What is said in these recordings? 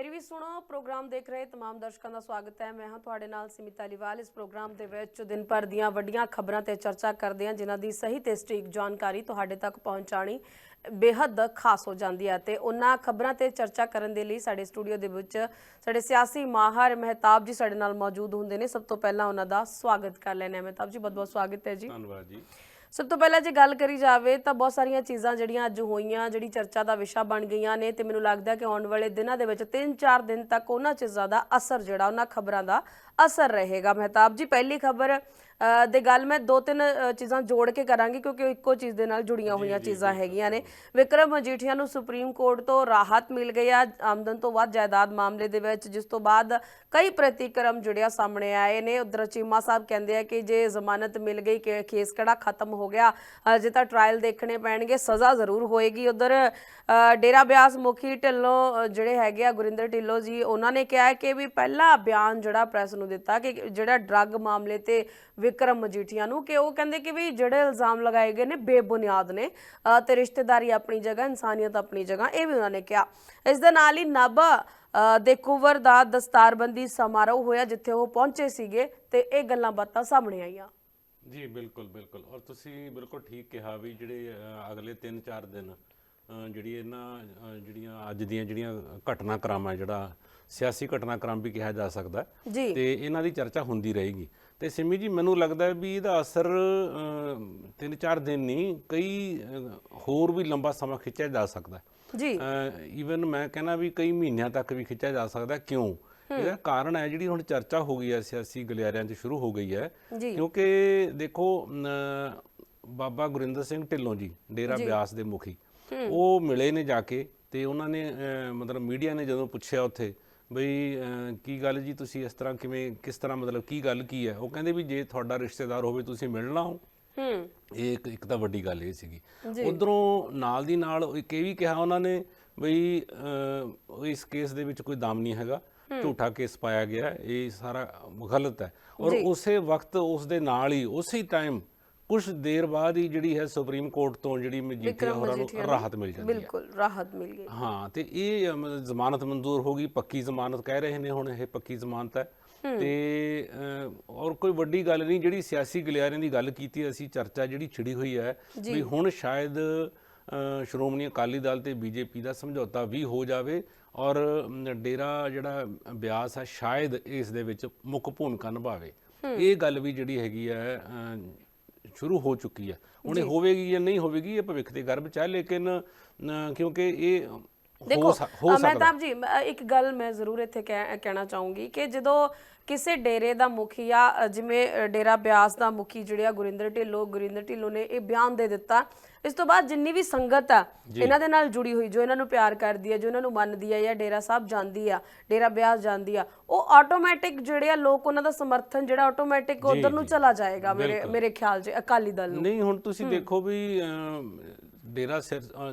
ਮੇਰੀ ਵੀ ਸੁਣੋ ਪ੍ਰੋਗਰਾਮ ਦੇਖ ਰਹੇ तमाम ਦਰਸ਼ਕਾਂ ਦਾ ਸਵਾਗਤ ਹੈ ਮੈਂ ਹਾਂ ਤੁਹਾਡੇ ਨਾਲ ਸਿਮਿਤਾ ਅਲੀਵਾਲ ਇਸ ਪ੍ਰੋਗਰਾਮ ਦੇ ਵਿੱਚ ਦਿਨ ਭਰ ਦੀਆਂ ਵੱਡੀਆਂ ਖਬਰਾਂ ਤੇ ਚਰਚਾ ਕਰਦੇ ਹਾਂ ਜਿਨ੍ਹਾਂ ਦੀ ਸਹੀ ਤੇ ਸਟੀਕ ਜਾਣਕਾਰੀ ਤੁਹਾਡੇ ਤੱਕ ਪਹੁੰਚਾਣੀ ਬੇਹੱਦ ਖਾਸ ਹੋ ਜਾਂਦੀ ਹੈ ਤੇ ਉਹਨਾਂ ਖਬਰਾਂ ਤੇ ਚਰਚਾ ਕਰਨ ਦੇ ਲਈ ਸਾਡੇ ਸਟੂਡੀਓ ਦੇ ਵਿੱਚ ਸਾਡੇ ਸਿਆਸੀ ਮਾਹਰ ਮਹਿਤਾਬ ਜੀ ਸਾਡੇ ਨਾਲ ਮੌਜੂਦ ਹੁੰਦੇ ਨੇ ਸਭ ਤੋਂ ਪਹਿਲਾਂ ਉਹਨਾਂ ਦਾ ਸਵਾਗਤ ਕਰ ਲੈਣਾ ਹੈ ਮਹਿਤਾਬ ਜੀ ਬਹੁਤ ਬਹੁਤ ਸਵਾਗਤ ਹੈ ਜੀ ਧੰਨਵਾਦ ਜੀ ਸਭ ਤੋਂ ਪਹਿਲਾਂ ਜੇ ਗੱਲ ਕਰੀ ਜਾਵੇ ਤਾਂ ਬਹੁਤ ਸਾਰੀਆਂ ਚੀਜ਼ਾਂ ਜਿਹੜੀਆਂ ਅੱਜ ਹੋਈਆਂ, ਜਿਹੜੀ ਚਰਚਾ ਦਾ ਵਿਸ਼ਾ ਬਣ ਗਈਆਂ ਨੇ ਤੇ ਮੈਨੂੰ ਲੱਗਦਾ ਕਿ ਆਉਣ ਵਾਲੇ ਦਿਨਾਂ ਦੇ ਵਿੱਚ 3-4 ਦਿਨ ਤੱਕ ਉਹਨਾਂ ਚੀਜ਼ਾਂ ਦਾ ਅਸਰ ਜਿਹੜਾ ਉਹਨਾਂ ਖਬਰਾਂ ਦਾ ਅਸਰ ਰਹੇਗਾ। ਮਹਿਤਾਬ ਜੀ, ਪਹਿਲੀ ਖਬਰ ਦੇ ਗੱਲ ਮੈਂ ਦੋ ਤਿੰਨ ਚੀਜ਼ਾਂ ਜੋੜ ਕੇ ਕਰਾਂਗੀ ਕਿਉਂਕਿ ਇੱਕੋ ਚੀਜ਼ ਦੇ ਨਾਲ ਜੁੜੀਆਂ ਹੋਈਆਂ ਚੀਜ਼ਾਂ ਹੈਗੀਆਂ ਨੇ। ਵਿਕਰਮ ਮਜੀਠੀਆ ਨੂੰ ਸੁਪਰੀਮ ਕੋਰਟ ਤੋਂ ਰਾਹਤ ਮਿਲ ਗਈ ਆ। ਆਮਦਨ ਤੋਂ ਵੱਧ ਜਾਇਦਾਦ ਮਾਮਲੇ ਦੇ ਵਿੱਚ ਜਿਸ ਤੋਂ ਬਾਅਦ ਕਈ ਪ੍ਰਤੀਕਰਮ ਜੁੜਿਆ ਸਾਹਮਣੇ ਆਏ ਨੇ। ਉਧਰ ਚੀਮਾ ਸਾਹਿਬ ਕਹਿੰਦੇ ਆ ਕਿ ਜੇ ਜ਼ਮਾਨਤ ਮਿਲ ਗਈ ਕਿ ਕੇਸ ਕਿਹੜਾ ਖਤਮ ਹੋ ਗਿਆ ਅਜੇ ਤਾਂ ਟ੍ਰਾਇਲ ਦੇਖਣੇ ਪੈਣਗੇ ਸਜ਼ਾ ਜ਼ਰੂਰ ਹੋਏਗੀ। ਉਧਰ ਡੇਰਾ ਬਿਆਸ ਮੁਖੀ ਢਿੱਲੋਂ ਜਿਹੜੇ ਹੈਗੇ ਆ ਗੁਰਿੰਦਰ ਢਿੱਲੋਂ ਜੀ ਉਹਨਾਂ ਨੇ ਕਿਹਾ ਕਿ ਵੀ ਪਹਿਲਾ ਬਿਆਨ ਜਿਹੜਾ ਪ੍ਰੈਸ ਨੂੰ ਦਿੱਤਾ ਕਿ ਜਿਹੜਾ ਡਰੱਗ ਮਾਮਲੇ ਤੇ ਵਿਕਰਮ ਮਜੀਠੀਆ ਨੂੰ ਕਿ ਉਹ ਕਹਿੰਦੇ ਕਿ ਵੀ ਜਿਹੜੇ ਇਲਜ਼ਾਮ ਲਗਾਏ ਗਏ ਨੇ ਬੇਬੁਨਿਆਦ ਨੇ ਤੇ ਰਿਸ਼ਤੇਦਾਰੀ ਆਪਣੀ ਜਗ੍ਹਾ ਇਨਸਾਨੀਅਤ ਆਪਣੀ ਜਗ੍ਹਾ ਇਹ ਵੀ ਉਹਨਾਂ ਨੇ ਕਿਹਾ। ਇਸ ਦੇ ਨਾਲ ਹੀ ਨਾਭਾ ਦੇ ਕੁਵਰ ਦਾ ਦਸਤਾਰਬੰਦੀ ਸਮਾਰੋਹ ਹੋਇਆ ਜਿੱਥੇ ਉਹ ਪਹੁੰਚੇ ਸੀਗੇ ਤੇ ਇਹ ਗੱਲਾਂ ਬਾਤਾਂ ਸਾਹਮਣੇ ਆਈਆਂ। ਜੀ ਬਿਲਕੁਲ ਬਿਲਕੁਲ। ਔਰ ਤੁਸੀਂ ਬਿਲਕੁਲ ਠੀਕ ਕਿਹਾ ਵੀ ਜਿਹੜੇ ਅਗਲੇ 3-4 ਦਿਨ ਜਿਹੜੀ ਇਹਨਾਂ ਜਿਹੜੀਆਂ ਅੱਜ ਦੀਆਂ ਜਿਹੜੀਆਂ ਘਟਨਾਕ੍ਰਮ ਹੈ ਜਿਹੜਾ ਸਿਆਸੀ ਘਟਨਾਕ੍ਰਮ ਵੀ ਕਿਹਾ ਜਾ ਸਕਦਾ ਤੇ ਇਹਨਾਂ ਦੀ ਚਰਚਾ ਹੁੰਦੀ ਰਹੇਗੀ। ਤੇ ਸਿਮੀ ਜੀ ਮੈਨੂੰ ਲੱਗਦਾ ਵੀ ਇਹਦਾ ਅਸਰ 3-4 ਦਿਨ ਨਹੀਂ ਕਈ ਹੋਰ ਵੀ ਲੰਬਾ ਸਮਾਂ ਖਿੱਚਿਆ ਜਾ ਸਕਦਾ ਜੀ। ਈਵਨ ਮੈਂ ਕਹਿੰਦਾ ਵੀ ਕਈ ਮਹੀਨਿਆਂ ਤੱਕ ਵੀ ਖਿੱਚਿਆ ਜਾ ਸਕਦਾ। ਕਿਉਂ? ਇਹਦਾ ਕਾਰਨ ਹੈ ਜਿਹੜੀ ਹੁਣ ਚਰਚਾ ਹੋ ਗਈ ਹੈ ਸਿਆਸੀ ਗਲਿਆਰਿਆਂ 'ਚ ਸ਼ੁਰੂ ਹੋ ਗਈ ਹੈ। ਕਿਉਂਕਿ ਦੇਖੋ ਬਾਬਾ ਗੁਰਿੰਦਰ ਸਿੰਘ ਢਿੱਲੋਂ ਜੀ ਡੇਰਾ ਬਿਆਸ ਦੇ ਮੁਖੀ ਉਹ ਮਿਲੇ ਨੇ ਜਾ ਕੇ ਤੇ ਉਹਨਾਂ ਨੇ ਮਤਲਬ ਮੀਡੀਆ ਨੇ ਜਦੋਂ ਪੁੱਛਿਆ ਉੱਥੇ ਬਈ ਕੀ ਗੱਲ ਜੀ ਤੁਸੀਂ ਇਸ ਤਰ੍ਹਾਂ ਕਿਵੇਂ ਕਿਸ ਤਰ੍ਹਾਂ ਮਤਲਬ ਕੀ ਗੱਲ ਕੀ ਹੈ? ਉਹ ਕਹਿੰਦੇ ਵੀ ਜੇ ਤੁਹਾਡਾ ਰਿਸ਼ਤੇਦਾਰ ਹੋਵੇ ਤੁਸੀਂ ਮਿਲਣਾ ਹੋ। ਹੂੰ। ਇਹ ਇੱਕ ਇੱਕ ਤਾਂ ਵੱਡੀ ਗੱਲ ਇਹ ਸੀਗੀ। ਉਧਰੋਂ ਨਾਲ ਦੀ ਨਾਲ ਇੱਕ ਇਹ ਵੀ ਕਿਹਾ ਉਹਨਾਂ ਨੇ ਬਈ ਇਸ ਕੇਸ ਦੇ ਵਿੱਚ ਕੋਈ ਦਮ ਨਹੀਂ ਹੈਗਾ। ਝੂਠਾ ਕੇਸ ਪਾਇਆ ਗਿਆ ਇਹ ਸਾਰਾ ਗਲਤ ਹੈ। ਔਰ ਉਸੇ ਵਕਤ ਉਸ ਦੇ ਨਾਲ ਹੀ ਉਸੇ ਟਾਈਮ ਕੁਝ ਦੇਰ ਬਾਅਦ ਹੀ ਜਿਹੜੀ ਹੈ ਸੁਪਰੀਮ ਕੋਰਟ ਤੋਂ ਜਿਹੜੀ ਮਜੀਠੀਆ ਹੋਰਾਂ ਨੂੰ ਰਾਹਤ ਮਿਲ ਜਾਂਦੀ ਹੈ। ਬਿਲਕੁਲ ਰਾਹਤ ਮਿਲ ਗਈ। ਹਾਂ ਤੇ ਇਹ ਜ਼ਮਾਨਤ ਮਨਜ਼ੂਰ ਹੋ ਗਈ ਪੱਕੀ ਜ਼ਮਾਨਤ ਕਹਿ ਰਹੇ ਨੇ ਹੁਣ ਇਹ ਪੱਕੀ ਜ਼ਮਾਨਤ ਹੈ। ਤੇ ਔਰ ਕੋਈ ਵੱਡੀ ਗੱਲ ਨਹੀਂ ਜਿਹੜੀ ਸਿਆਸੀ ਗਲਿਆਰਿਆਂ ਦੀ ਗੱਲ ਕੀਤੀ ਅਸੀਂ ਚਰਚਾ ਜਿਹੜੀ ਛਿੜੀ ਹੋਈ ਹੈ ਵੀ ਹੁਣ ਸ਼ਾਇਦ ਸ਼੍ਰੋਮਣੀ ਅਕਾਲੀ ਦਲ ਤੇ ਬੀਜੇਪੀ ਦਾ ਸਮਝੌਤਾ ਵੀ ਹੋ ਜਾਵੇ ਔਰ ਡੇਰਾ ਜਿਹੜਾ ਬਿਆਸ ਹੈ ਸ਼ਾਇਦ ਇਸ ਦੇ ਵਿੱਚ ਮੁੱਖ ਭੂਮਿਕਾ ਨਿਭਾਵੇ। ਇਹ ਗੱਲ ਵੀ ਜਿਹੜੀ ਹੈਗੀ ਹੈ ਸ਼ੁਰੂ ਹੋ ਚੁੱਕੀ ਹੈ। ਹੁਣ ਇਹ ਹੋਵੇਗੀ ਜਾਂ ਨਹੀਂ ਹੋਵੇਗੀ ਇਹ ਭਵਿੱਖ ਦੇ ਗਰਭ ਚ ਹੈ ਲੇਕਿਨ ਕਿਉਂਕਿ ਇਹ ਸਕਦਾ। ਮਹਿਤਾਬ ਜੀ ਇੱਕ ਗੱਲ ਮੈਂ ਜ਼ਰੂਰ ਇੱਥੇ ਕਹਿ- ਕਹਿਣਾ ਚਾਹੂੰਗੀ ਕਿ ਜਦੋਂ ਕਿਸੇ ਡੇਰੇ ਦਾ ਮੁਖੀ ਜਾਂ ਜਿਵੇਂ ਡੇਰਾ ਬਿਆਸ ਦਾ ਮੁਖੀ ਜਿਹੜਿਆ ਗੁਰਿੰਦਰ ਢਿੱਲੋਂ ਗੁਰਿੰਦਰ ਢਿੱਲੋਂ ਨੇ ਇਹ ਬਿਆਨ ਦੇ ਦਿੱਤਾ ਇਸ ਤੋਂ ਬਾਅਦ ਜਿੰਨੀ ਵੀ ਸੰਗਤ ਆ ਇਹਨਾਂ ਦੇ ਨਾਲ ਜੁੜੀ ਹੋਈ ਜੋ ਇਹਨਾਂ ਨੂੰ ਪਿਆਰ ਕਰਦੀ ਹੈ ਜੋ ਇਹਨਾਂ ਨੂੰ ਮੰਨਦੀ ਹੈ ਜਾਂ ਡੇਰਾ ਸਾਹਿਬ ਜਾਂਦੀ ਆ ਡੇਰਾ ਬਿਆਸ ਜਾਂਦੀ ਆ ਉਹ ਆਟੋਮੈਟਿਕ ਜਿਹੜੇ ਆ ਲੋਕ ਉਹਨਾਂ ਦਾ ਸਮਰਥਨ ਜਿਹੜਾ ਆਟੋਮੈਟਿਕ ਉਧਰ ਨੂੰ ਚਲਾ ਜਾਏਗਾ ਮੇਰੇ ਮੇਰੇ ਖਿਆਲ 'ਚ ਅਕਾਲੀ ਦਲ ਨੂੰ। ਨਹੀਂ ਹੁਣ ਤੁਸੀਂ ਦੇਖੋ ਵੀ ਡੇਰਾ